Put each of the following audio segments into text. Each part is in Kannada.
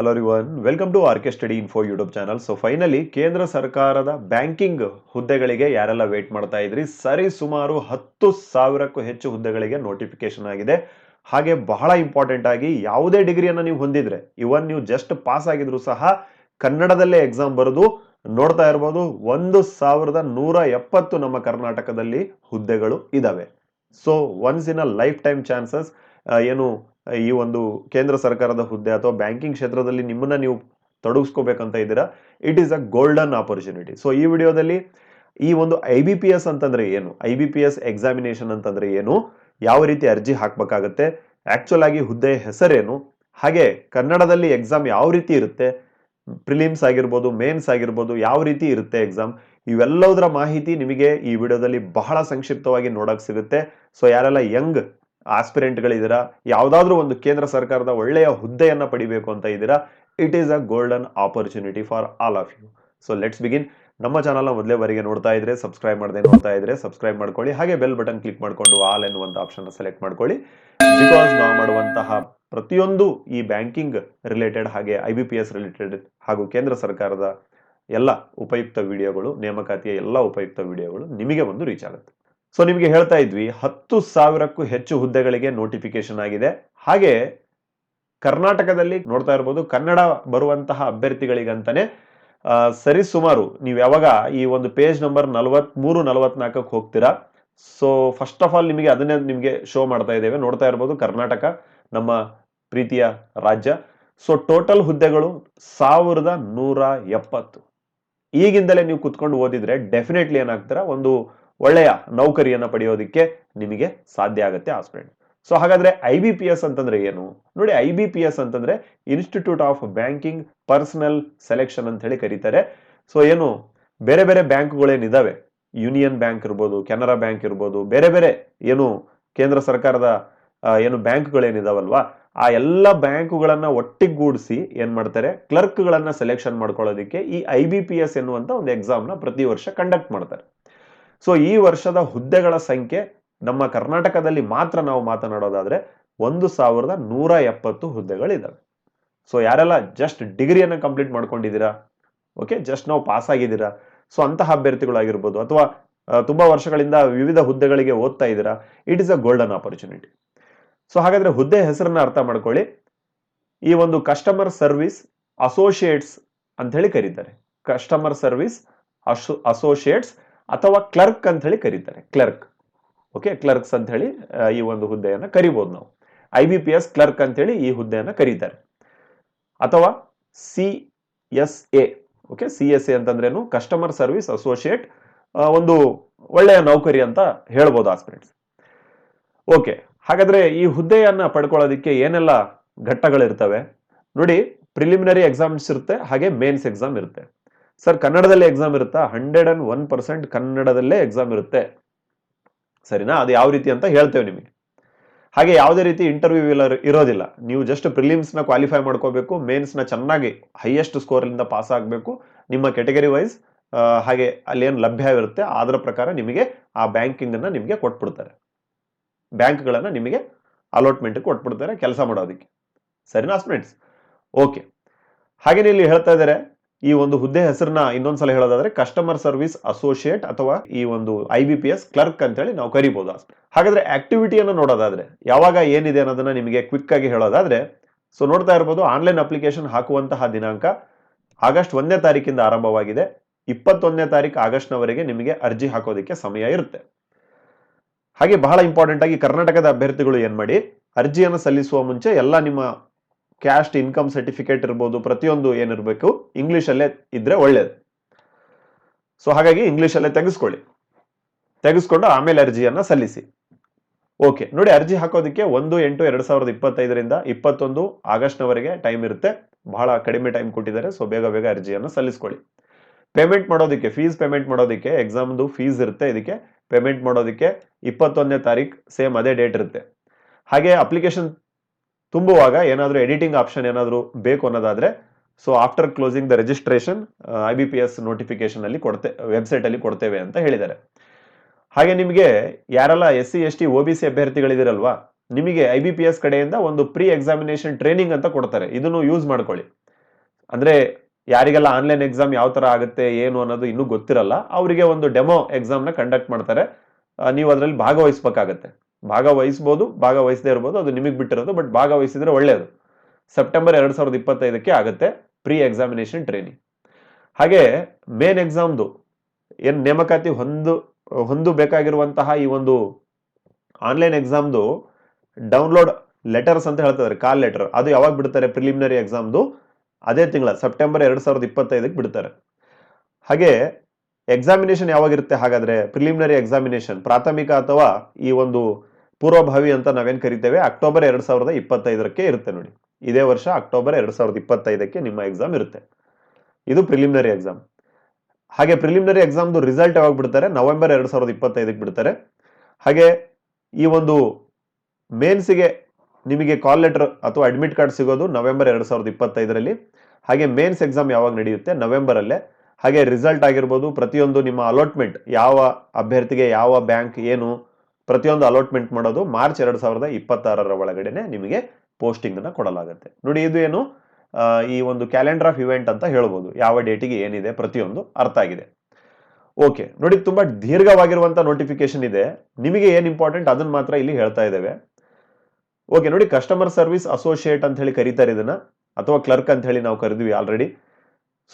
Hello ರಿವನ್ welcome to R K study info YouTube channel so finally ಕೇಂದ್ರ ಸರ್ಕಾರದ ಬ್ಯಾಂಕಿಂಗ್ ಹುದ್ದೆಗಳಿಗೆ ಯಾರೆಲ್ಲ ವೇಟ್ ಮಾಡ್ತಾ ಇದ್ರಿ? ಸರಿ, ಸುಮಾರು ಹತ್ತು ಸಾವಿರಕ್ಕೂ ಹೆಚ್ಚು ಹುದ್ದೆಗಳಿಗೆ ನೋಟಿಫಿಕೇಶನ್ ಆಗಿದೆ. ಹಾಗೆ ಬಹಳ ಇಂಪಾರ್ಟೆಂಟ್ ಆಗಿ ಯಾವುದೇ ಡಿಗ್ರಿಯನ್ನು ನೀವು ಹೊಂದಿದ್ರೆ ಇವನ್ ನೀವು ಜಸ್ಟ್ ಪಾಸ್ ಆಗಿದ್ರು ಸಹ ಕನ್ನಡದಲ್ಲೇ ಎಕ್ಸಾಮ್ ಬರೆದು ನೋಡ್ತಾ ಇರ್ಬೋದು. ಒಂದು ಸಾವಿರದ ನೂರ ಎಪ್ಪತ್ತು ನಮ್ಮ ಕರ್ನಾಟಕದಲ್ಲಿ ಹುದ್ದೆಗಳು ಇದಾವೆ. So once in a lifetime chances ಏನು ಈ ಒಂದು ಕೇಂದ್ರ ಸರ್ಕಾರದ ಹುದ್ದೆ ಅಥವಾ ಬ್ಯಾಂಕಿಂಗ್ ಕ್ಷೇತ್ರದಲ್ಲಿ ನಿಮ್ಮನ್ನ ನೀವು ತೊಡಗಿಸ್ಕೋಬೇಕಂತ ಇದ್ದೀರಾ? It is a golden opportunity so ಈ ವಿಡಿಯೋದಲ್ಲಿ ಈ ಒಂದು ಐ ಬಿ ಪಿ ಎಸ್ ಅಂತಂದ್ರೆ ಏನು? I B P S examination ಅಂತಂದ್ರೆ ಏನು? ಯಾವ ರೀತಿ ಅರ್ಜಿ ಹಾಕ್ಬೇಕಾಗತ್ತೆ? ಆಕ್ಚುಲ್ ಆಗಿ ಹುದ್ದೆ ಹೆಸರೇನು? ಹಾಗೆ ಕನ್ನಡದಲ್ಲಿ ಎಕ್ಸಾಮ್ ಯಾವ ರೀತಿ ಇರುತ್ತೆ? ಪ್ರಿಲಿಮ್ಸ್ ಆಗಿರ್ಬೋದು ಮೇನ್ಸ್ ಆಗಿರ್ಬೋದು, ಯಾವ ರೀತಿ ಇರುತ್ತೆ ಎಕ್ಸಾಮ್ ಇವೆಲ್ಲದರ ಮಾಹಿತಿ ನಿಮಗೆ ಈ ವಿಡಿಯೋದಲ್ಲಿ ಬಹಳ ಸಂಕ್ಷಿಪ್ತವಾಗಿ ನೋಡಕ್ ಸಿಗುತ್ತೆ. ಸೊ ಯಾರೆಲ್ಲ ಯಂಗ್ ಆಸ್ಪಿರೆಂಟ್ಗಳಿದ್ದೀರಾ? ಯಾವುದಾದ್ರೂ ಒಂದು ಕೇಂದ್ರ ಸರ್ಕಾರದ ಒಳ್ಳೆಯ ಹುದ್ದೆಯನ್ನು ಪಡಿಬೇಕು ಅಂತ ಇದ್ದೀರಾ? It is a golden opportunity for all of you so let's begin ನಮ್ಮ ಚಾನಲ್ನ ಮೊದಲೇ ಬಾರಿಗೆ ನೋಡ್ತಾ ಇದ್ರೆ ಸಬ್ಸ್ಕ್ರೈಬ್ ಮಾಡದೆ ನೋಡ್ತಾ ಇದ್ರೆ ಸಬ್ಸ್ಕ್ರೈಬ್ ಮಾಡ್ಕೊಳ್ಳಿ. ಹಾಗೆ ಬೆಲ್ ಬಟನ್ ಕ್ಲಿಕ್ ಮಾಡಿಕೊಂಡು ಆಲ್ ಎನ್ನುವಂತ ಆಪ್ಷನ್ ಸೆಲೆಕ್ಟ್ ಮಾಡ್ಕೊಳ್ಳಿ. ಬಿಕಾಸ್ ನಾವು ಮಾಡುವಂತಹ ಪ್ರತಿಯೊಂದು ಈ ಬ್ಯಾಂಕಿಂಗ್ ರಿಲೇಟೆಡ್ ಹಾಗೆ I B P S related ಹಾಗೂ ಕೇಂದ್ರ ಸರ್ಕಾರದ ಎಲ್ಲ ಉಪಯುಕ್ತ ವಿಡಿಯೋಗಳು ನೇಮಕಾತಿಯ ಎಲ್ಲ ಉಪಯುಕ್ತ ವಿಡಿಯೋಗಳು ನಿಮಗೆ ಒಂದು ರೀಚ್ ಆಗುತ್ತೆ. ಸೊ ನಿಮಗೆ ಹೇಳ್ತಾ ಇದ್ವಿ, ಹತ್ತು ಸಾವಿರಕ್ಕೂ ಹೆಚ್ಚು ಹುದ್ದೆಗಳಿಗೆ ನೋಟಿಫಿಕೇಶನ್ ಆಗಿದೆ. ಹಾಗೆ ಕರ್ನಾಟಕದಲ್ಲಿ ನೋಡ್ತಾ ಇರ್ಬೋದು, ಕನ್ನಡ ಬರುವಂತಹ ಅಭ್ಯರ್ಥಿಗಳಿಗಂತಾನೆ ಸರಿ ಸುಮಾರು, ನೀವು ಯಾವಾಗ ಈ ಒಂದು ಪೇಜ್ ನಂಬರ್ ನಲವತ್ ಮೂರು ಹೋಗ್ತೀರಾ? ಸೊ ಫಸ್ಟ್ ಆಫ್ ಆಲ್ ನಿಮಗೆ ಅದನ್ನೇ ನಿಮಗೆ ಶೋ ಮಾಡ್ತಾ ಇದ್ದೇವೆ. ನೋಡ್ತಾ ಇರ್ಬೋದು, ಕರ್ನಾಟಕ ನಮ್ಮ ಪ್ರೀತಿಯ ರಾಜ್ಯ. ಸೊ ಟೋಟಲ್ ಹುದ್ದೆಗಳು ಸಾವಿರದ ನೂರ ಎಪ್ಪತ್ತು. ಈಗಿಂದಲೇ ನೀವು ಕುತ್ಕೊಂಡು ಓದಿದ್ರೆ ಡೆಫಿನೆಟ್ಲಿ ಏನಾಗ್ತೀರಾ? ಒಂದು ಒಳ್ಳೆಯ ನೌಕರಿಯನ್ನು ಪಡೆಯೋದಕ್ಕೆ ನಿಮಗೆ ಸಾಧ್ಯ ಆಗುತ್ತೆ ಆಸ್ಪಿರೆಂಟ್ ಸೊ ಹಾಗಾದ್ರೆ ಐ ಬಿ ಪಿ ಎಸ್ ಅಂತಂದ್ರೆ ಏನು? ನೋಡಿ ಐ ಬಿ ಪಿ ಎಸ್ ಅಂತಂದ್ರೆ institute of banking personnel selection ಅಂತ ಹೇಳಿ ಕರೀತಾರೆ. ಸೊ ಏನು? ಬೇರೆ ಬೇರೆ ಬ್ಯಾಂಕ್ಗಳೇನಿದಾವೆ ಯೂನಿಯನ್ ಬ್ಯಾಂಕ್ ಇರ್ಬೋದು ಕೆನರಾ ಬ್ಯಾಂಕ್ ಇರ್ಬೋದು ಬೇರೆ ಬೇರೆ ಏನು? ಕೇಂದ್ರ ಸರ್ಕಾರದ ಆ, ಏನು ಬ್ಯಾಂಕ್ಗಳೇನಿದಾವಲ್ವಾ ಆ ಎಲ್ಲ ಬ್ಯಾಂಕುಗಳನ್ನ ಒಟ್ಟಿಗೂಡಿಸಿ ಏನ್ ಮಾಡ್ತಾರೆ? ಕ್ಲರ್ಕ್ಗಳನ್ನ ಸೆಲೆಕ್ಷನ್ ಮಾಡ್ಕೊಳ್ಳೋದಕ್ಕೆ ಈ ಐ ಬಿ ಪಿ ಎಸ್ ಎನ್ನುವಂತ ಒಂದು ಎಕ್ಸಾಮ್ನ ಪ್ರತಿ ವರ್ಷ ಕಂಡಕ್ಟ್ ಮಾಡ್ತಾರೆ. ಸೊ ಈ ವರ್ಷದ ಹುದ್ದೆಗಳ ಸಂಖ್ಯೆ ನಮ್ಮ ಕರ್ನಾಟಕದಲ್ಲಿ ಮಾತ್ರ ನಾವು ಮಾತನಾಡೋದಾದ್ರೆ ಒಂದು ಸಾವಿರದ ನೂರ ಎಪ್ಪತ್ತು ಹುದ್ದೆಗಳಿದ್ದಾವೆ ಸೊ ಯಾರೆಲ್ಲ ಜಸ್ಟ್ ಡಿಗ್ರಿಯನ್ನು ಕಂಪ್ಲೀಟ್ ಮಾಡ್ಕೊಂಡಿದ್ದೀರಾ? ಓಕೆ ಜಸ್ಟ್ ನಾವು ಪಾಸ್ ಆಗಿದ್ದೀರಾ? ಸೊ ಅಂತಹ ಅಭ್ಯರ್ಥಿಗಳಾಗಿರ್ಬೋದು ಅಥವಾ ತುಂಬಾ ವರ್ಷಗಳಿಂದ ವಿವಿಧ ಹುದ್ದೆಗಳಿಗೆ ಓದ್ತಾ ಇದ್ದೀರಾ? It is a golden opportunity so ಹಾಗಾದ್ರೆ ಹುದ್ದೆ ಹೆಸರನ್ನ ಅರ್ಥ ಮಾಡ್ಕೊಳ್ಳಿ. ಈ ಒಂದು ಕಸ್ಟಮರ್ ಸರ್ವಿಸ್ ಅಸೋಸಿಯೇಟ್ಸ್ ಅಂತ ಹೇಳಿ ಕರೀತಾರೆ. ಕಸ್ಟಮರ್ ಸರ್ವಿಸ್ ಅಸೋಸಿಯೇಟ್ಸ್ ಅಥವಾ ಕ್ಲರ್ಕ್ ಅಂತ ಹೇಳಿ ಕರೀತಾರೆ. ಕ್ಲರ್ಕ್. ಓಕೆ ಕ್ಲರ್ಕ್ಸ್ ಅಂತ ಹೇಳಿ ಈ ಒಂದು ಹುದ್ದೆಯನ್ನ ಕರಿಬೋದು ನಾವು. I B P S clerk ಅಂತ ಹೇಳಿ ಈ ಹುದ್ದೆಯನ್ನ ಕರೀತಾರೆ. ಅಥವಾ C S A okay C S A ಅಂತಂದ್ರೇನು ಕಸ್ಟಮರ್ ಸರ್ವಿಸ್ ಅಸೋಸಿಯೇಟ್ ಒಂದು ಒಳ್ಳೆಯ ನೌಕರಿ ಅಂತ ಹೇಳ್ಬೋದು ಆಸ್ಪಿರೆಂಟ್ಸ್ ಓಕೆ ಹಾಗಾದ್ರೆ ಈ ಹುದ್ದೆಯನ್ನ ಪಡ್ಕೊಳ್ಳೋದಕ್ಕೆ ಏನೆಲ್ಲ ಘಟ್ಟಗಳಿರ್ತವೆ? ನೋಡಿ ಪ್ರಿಲಿಮಿನರಿ ಎಕ್ಸಾಮ್ಸ್ ಇರುತ್ತೆ, ಹಾಗೆ ಮೇನ್ಸ್ ಎಕ್ಸಾಮ್ ಇರುತ್ತೆ. ಸರ್ ಕನ್ನಡದಲ್ಲೇ ಎಕ್ಸಾಮ್ ಇರುತ್ತಾ? ಹಂಡ್ರೆಡ್ ಅಂಡ್ ಒನ್ ಪರ್ಸೆಂಟ್ ಕನ್ನಡದಲ್ಲೇ ಎಕ್ಸಾಮ್ ಇರುತ್ತೆ. ಸರಿನಾ? ಅದು ಯಾವ ರೀತಿ ಅಂತ ಹೇಳ್ತೇವೆ ನಿಮಗೆ. ಹಾಗೆ ಯಾವುದೇ ರೀತಿ ಇಂಟರ್ವ್ಯೂ ಇಲ್ಲ, ಇರೋದಿಲ್ಲ. ನೀವು ಜಸ್ಟ್ ಪ್ರಿಲಿಮ್ಸ್ನ ಕ್ವಾಲಿಫೈ ಮಾಡ್ಕೋಬೇಕು ಮೇನ್ಸ್ನ ಚೆನ್ನಾಗಿ ಹೈಯೆಸ್ಟ್ ಸ್ಕೋರ್ ಇಂದ ಪಾಸ್ ಆಗಬೇಕು. ನಿಮ್ಮ ಕೆಟಗರಿ ವೈಸ್ ಹಾಗೆ ಅಲ್ಲಿ ಏನು ಲಭ್ಯ ಇರುತ್ತೆ, ಅದರ ಪ್ರಕಾರ ನಿಮಗೆ ಆ ಬ್ಯಾಂಕಿಂಗನ್ನು ನಿಮಗೆ ಕೊಟ್ಬಿಡ್ತಾರೆ. ಬ್ಯಾಂಕ್ಗಳನ್ನು ನಿಮಗೆ ಅಲಾಟ್ಮೆಂಟ್ ಕೊಟ್ಬಿಡ್ತಾರೆ, ಕೆಲಸ ಮಾಡೋದಕ್ಕೆ. ಸರಿನಾ ಸ್ಟೂಡೆಂಟ್ಸ್ ಓಕೆ ಹಾಗೆಯೇ ಇಲ್ಲಿ ಹೇಳ್ತಾ ಇದ್ದಾರೆ ಈ ಒಂದು ಹುದ್ದೆ ಹೆಸರನ್ನ ಇನ್ನೊಂದ್ಸಲ ಹೇಳೋದಾದ್ರೆ ಕಸ್ಟಮರ್ ಸರ್ವಿಸ್ ಅಸೋಸಿಯೇಟ್ ಅಥವಾ ಈ ಒಂದು I B P S clerk ಅಂತ ಹೇಳಿ ನಾವು ಕರಿಬಹುದು ಹಾಗಾದ್ರೆ ಆಕ್ಟಿವಿಟಿಯನ್ನು ನೋಡೋದಾದ್ರೆ, ಯಾವಾಗ ಏನಿದೆ ಅನ್ನೋದನ್ನ ನಿಮಗೆ ಕ್ವಿಕ್ ಆಗಿ ಹೇಳೋದಾದ್ರೆ ಸೊ ನೋಡ್ತಾ ಇರ್ಬೋದು ಆನ್ಲೈನ್ ಅಪ್ಲಿಕೇಶನ್ ಹಾಕುವಂತಹ ದಿನಾಂಕ ಆಗಸ್ಟ್ ಒಂದನೇ ತಾರೀಕಿಂದ ಆರಂಭವಾಗಿದೆ. ಇಪ್ಪತ್ತೊಂದನೇ ತಾರೀಕು ಆಗಸ್ಟ್ನವರೆಗೆ ನಿಮಗೆ ಅರ್ಜಿ ಹಾಕೋದಕ್ಕೆ ಸಮಯ ಇರುತ್ತೆ. ಹಾಗೆ ಬಹಳ ಇಂಪಾರ್ಟೆಂಟ್ ಆಗಿ ಕರ್ನಾಟಕದ ಅಭ್ಯರ್ಥಿಗಳು ಏನ್ ಮಾಡಿ ಅರ್ಜಿಯನ್ನು ಸಲ್ಲಿಸುವ ಮುಂಚೆ ಎಲ್ಲ ನಿಮ್ಮ ಕ್ಯಾಸ್ಟ್ ಇನ್ಕಮ್ ಸರ್ಟಿಫಿಕೇಟ್ ಇರ್ಬೋದು, ಪ್ರತಿಯೊಂದು ಏನಿರಬೇಕು ಇಂಗ್ಲೀಷಲ್ಲೇ ಇದ್ರೆ ಒಳ್ಳೇದು. ಸೊ ಹಾಗಾಗಿ ಇಂಗ್ಲಿಷಲ್ಲೇ ತೆಗೆಸ್ಕೊಳ್ಳಿ. ತೆಗೆಸ್ಕೊಂಡು ಆಮೇಲೆ ಅರ್ಜಿಯನ್ನ ಸಲ್ಲಿಸಿ. ಓಕೆ ನೋಡಿ ಅರ್ಜಿ ಹಾಕೋದಕ್ಕೆ ಒಂದು, ಎಂಟು, ಎರಡು ಸಾವಿರದ ಇಪ್ಪತ್ತೈದರಿಂದ ಇಪ್ಪತ್ತೊಂದು ಆಗಸ್ಟ್ನವರೆಗೆ ಟೈಮ್ ಇರುತ್ತೆ. ಬಹಳ ಕಡಿಮೆ ಟೈಮ್ ಕೊಟ್ಟಿದ್ದಾರೆ ಸೊ ಬೇಗ ಬೇಗ ಅರ್ಜಿಯನ್ನು ಸಲ್ಲಿಸ್ಕೊಳ್ಳಿ. ಪೇಮೆಂಟ್ ಮಾಡೋದಕ್ಕೆ ಫೀಸ್ ಪೇಮೆಂಟ್ ಮಾಡೋದಕ್ಕೆ ಎಕ್ಸಾಮ್ದು ಫೀಸ್ ಇರುತ್ತೆ ಇದಕ್ಕೆ. ಪೇಮೆಂಟ್ ಮಾಡೋದಕ್ಕೆ ಇಪ್ಪತ್ತೊಂದನೇ ತಾರೀಕು ಸೇಮ್ ಅದೇ ಡೇಟ್ ಇರುತ್ತೆ. ಹಾಗೆ ಅಪ್ಲಿಕೇಶನ್ ತುಂಬುವಾಗ ಏನಾದರೂ ಎಡಿಟಿಂಗ್ ಆಪ್ಷನ್ ಏನಾದರೂ ಬೇಕು ಅನ್ನೋದಾದರೆ so after closing the registration I B P S notification ಅಲ್ಲಿ ಕೊಡ್ತೇ ವೆಬ್ಸೈಟ್ ಅಲ್ಲಿ ಕೊಡ್ತೇವೆ ಅಂತ ಹೇಳಿದ್ದಾರೆ. ಹಾಗೆ ನಿಮಗೆ ಯಾರೆಲ್ಲ S C S T O B C ಅಭ್ಯರ್ಥಿಗಳಿದಿರಲ್ವಾ, ನಿಮಗೆ ಐ ಬಿ ಪಿ ಎಸ್ ಕಡೆಯಿಂದ ಒಂದು ಪ್ರೀ ಎಕ್ಸಾಮಿನೇಷನ್ ಟ್ರೈನಿಂಗ್ ಅಂತ ಕೊಡ್ತಾರೆ. ಇದನ್ನು ಯೂಸ್ ಮಾಡ್ಕೊಳ್ಳಿ. ಅಂದ್ರೆ ಯಾರಿಗೆಲ್ಲ ಆನ್ಲೈನ್ ಎಕ್ಸಾಮ್ ಯಾವ ತರ ಆಗುತ್ತೆ, ಏನು ಅನ್ನೋದು ಇನ್ನೂ ಗೊತ್ತಿರಲ್ಲ, ಅವರಿಗೆ ಒಂದು ಡೆಮೋ ಎಕ್ಸಾಮ್ನ ಕಂಡಕ್ಟ್ ಮಾಡ್ತಾರೆ. ನೀವು ಅದರಲ್ಲಿ ಭಾಗವಹಿಸ್ಬೇಕಾಗತ್ತೆ. ಭಾಗವಹಿಸ್ಬೋದು, ಭಾಗವಹಿಸದೇ ಇರ್ಬೋದು, ಅದು ನಿಮಗೆ ಬಿಟ್ಟಿರೋದು ಬಟ್ ಭಾಗವಹಿಸಿದ್ರೆ ಒಳ್ಳೆಯದು ಸೆಪ್ಟೆಂಬರ್ ಎರಡ್ ಸಾವಿರದ ಇಪ್ಪತ್ತೈದಕ್ಕೆ ಆಗುತ್ತೆ ಪ್ರೀ ಎಕ್ಸಾಮಿನೇಷನ್ ಟ್ರೈನಿಂಗ್ ಹಾಗೆ ಮೇನ್ ಎಕ್ಸಾಮ್ದು ಏನು ನೇಮಕಾತಿ ಹೊಂದು ಹೊಂದು ಬೇಕಾಗಿರುವಂತಹ ಈ ಒಂದು ಆನ್ಲೈನ್ ಎಕ್ಸಾಮ್ದು ಡೌನ್ಲೋಡ್ ಲೆಟರ್ಸ್ ಅಂತ ಹೇಳ್ತಾರೆ ಕಾಲ್ ಲೆಟರ್ ಅದು ಯಾವಾಗ ಬಿಡ್ತಾರೆ ಪ್ರಿಲಿಮಿನರಿ ಎಕ್ಸಾಮ್ದು ಅದೇ ತಿಂಗಳ ಸೆಪ್ಟೆಂಬರ್ ಎರಡು ಸಾವಿರದ ಇಪ್ಪತ್ತೈದಕ್ಕೆ ಬಿಡ್ತಾರೆ. ಹಾಗೆ ಎಕ್ಸಾಮಿನೇಷನ್ ಯಾವಾಗಿರುತ್ತೆ ಹಾಗಾದರೆ ಪ್ರಿಲಿಮಿನರಿ ಎಕ್ಸಾಮಿನೇಷನ್ ಪ್ರಾಥಮಿಕ ಅಥವಾ ಈ ಒಂದು ಪೂರ್ವಭಾವಿ ಅಂತ ನಾವೇನ್ ಕರಿತೇವೆ? ಅಕ್ಟೋಬರ್ ಎರಡು ಸಾವಿರದ ಇಪ್ಪತ್ತೈದಕ್ಕೆ ಇರುತ್ತೆ ನೋಡಿ. ಇದೇ ವರ್ಷ ಅಕ್ಟೋಬರ್ ಎರಡ್ ಸಾವಿರದ ಇಪ್ಪತ್ತೈದಕ್ಕೆ ನಿಮ್ಮ ಎಕ್ಸಾಮ್ ಇರುತ್ತೆ. ಇದು ಪ್ರಿಲಿಮಿನರಿ ಎಕ್ಸಾಮ್ ಹಾಗೆ ಪ್ರಿಲಿಮಿನರಿ ಎಕ್ಸಾಮ್ದು ರಿಸಲ್ಟ್ ಯಾವಾಗ ಬಿಡ್ತಾರೆ? ನವೆಂಬರ್ ಎರಡು ಸಾವಿರದ ಇಪ್ಪತ್ತೈದಕ್ಕೆ ಬಿಡ್ತಾರೆ. ಹಾಗೆ ಈ ಒಂದು ಮೇನ್ಸಿಗೆ ನಿಮಗೆ ಕಾಲ್ ಲೆಟರ್ ಅಥವಾ ಅಡ್ಮಿಟ್ ಕಾರ್ಡ್ ಸಿಗೋದು ನವೆಂಬರ್ ಎರಡು ಸಾವಿರದ ಇಪ್ಪತ್ತೈದರಲ್ಲಿ. ಹಾಗೆ ಮೇನ್ಸ್ ಎಕ್ಸಾಮ್ ಯಾವಾಗ ನಡೆಯುತ್ತೆ? ನವೆಂಬರ್ ಅಲ್ಲೇ ಹಾಗೆ ರಿಸಲ್ಟ್ ಆಗಿರ್ಬೋದು, ಪ್ರತಿಯೊಂದು ನಿಮ್ಮ ಅಲಾಟ್ಮೆಂಟ್ ಯಾವ ಅಭ್ಯರ್ಥಿಗೆ ಯಾವ ಬ್ಯಾಂಕ್ ಏನು ಪ್ರತಿಯೊಂದು ಅಲಾಟ್ಮೆಂಟ್ ಮಾಡೋದು ಮಾರ್ಚ್ ಎರಡು ಸಾವಿರದ ಇಪ್ಪತ್ತಾರರ ಒಳಗಡೆನೆ ನಿಮಗೆ ಪೋಸ್ಟಿಂಗ್ ಅನ್ನ ಕೊಡಲಾಗುತ್ತೆ. ನೋಡಿ, ಇದು ಏನು? ಈ ಒಂದು ಕ್ಯಾಲೆಂಡರ್ ಆಫ್ ಇವೆಂಟ್ ಅಂತ ಹೇಳ್ಬೋದು. ಯಾವ ಡೇಟಿಗೆ ಏನಿದೆ ಪ್ರತಿಯೊಂದು ಅರ್ಥ ಆಗಿದೆ. ಓಕೆ ನೋಡಿ, ತುಂಬಾ ದೀರ್ಘವಾಗಿರುವಂತ ನೋಟಿಫಿಕೇಶನ್ ಇದೆ. ನಿಮಗೆ ಏನ್ ಇಂಪಾರ್ಟೆಂಟ್ ಅದನ್ನ ಮಾತ್ರ ಇಲ್ಲಿ ಹೇಳ್ತಾ ಇದ್ದೇವೆ. ಓಕೆ ನೋಡಿ ಕಸ್ಟಮರ್ ಸರ್ವಿಸ್ ಅಸೋಸಿಯೇಟ್ ಅಂತ ಹೇಳಿ ಕರೀತಾರೆ ಇದನ್ನ. ಅಥವಾ ಕ್ಲರ್ಕ್ ಅಂತ ಹೇಳಿ ನಾವು ಕರೆದ್ವಿ ಆಲ್ರೆಡಿ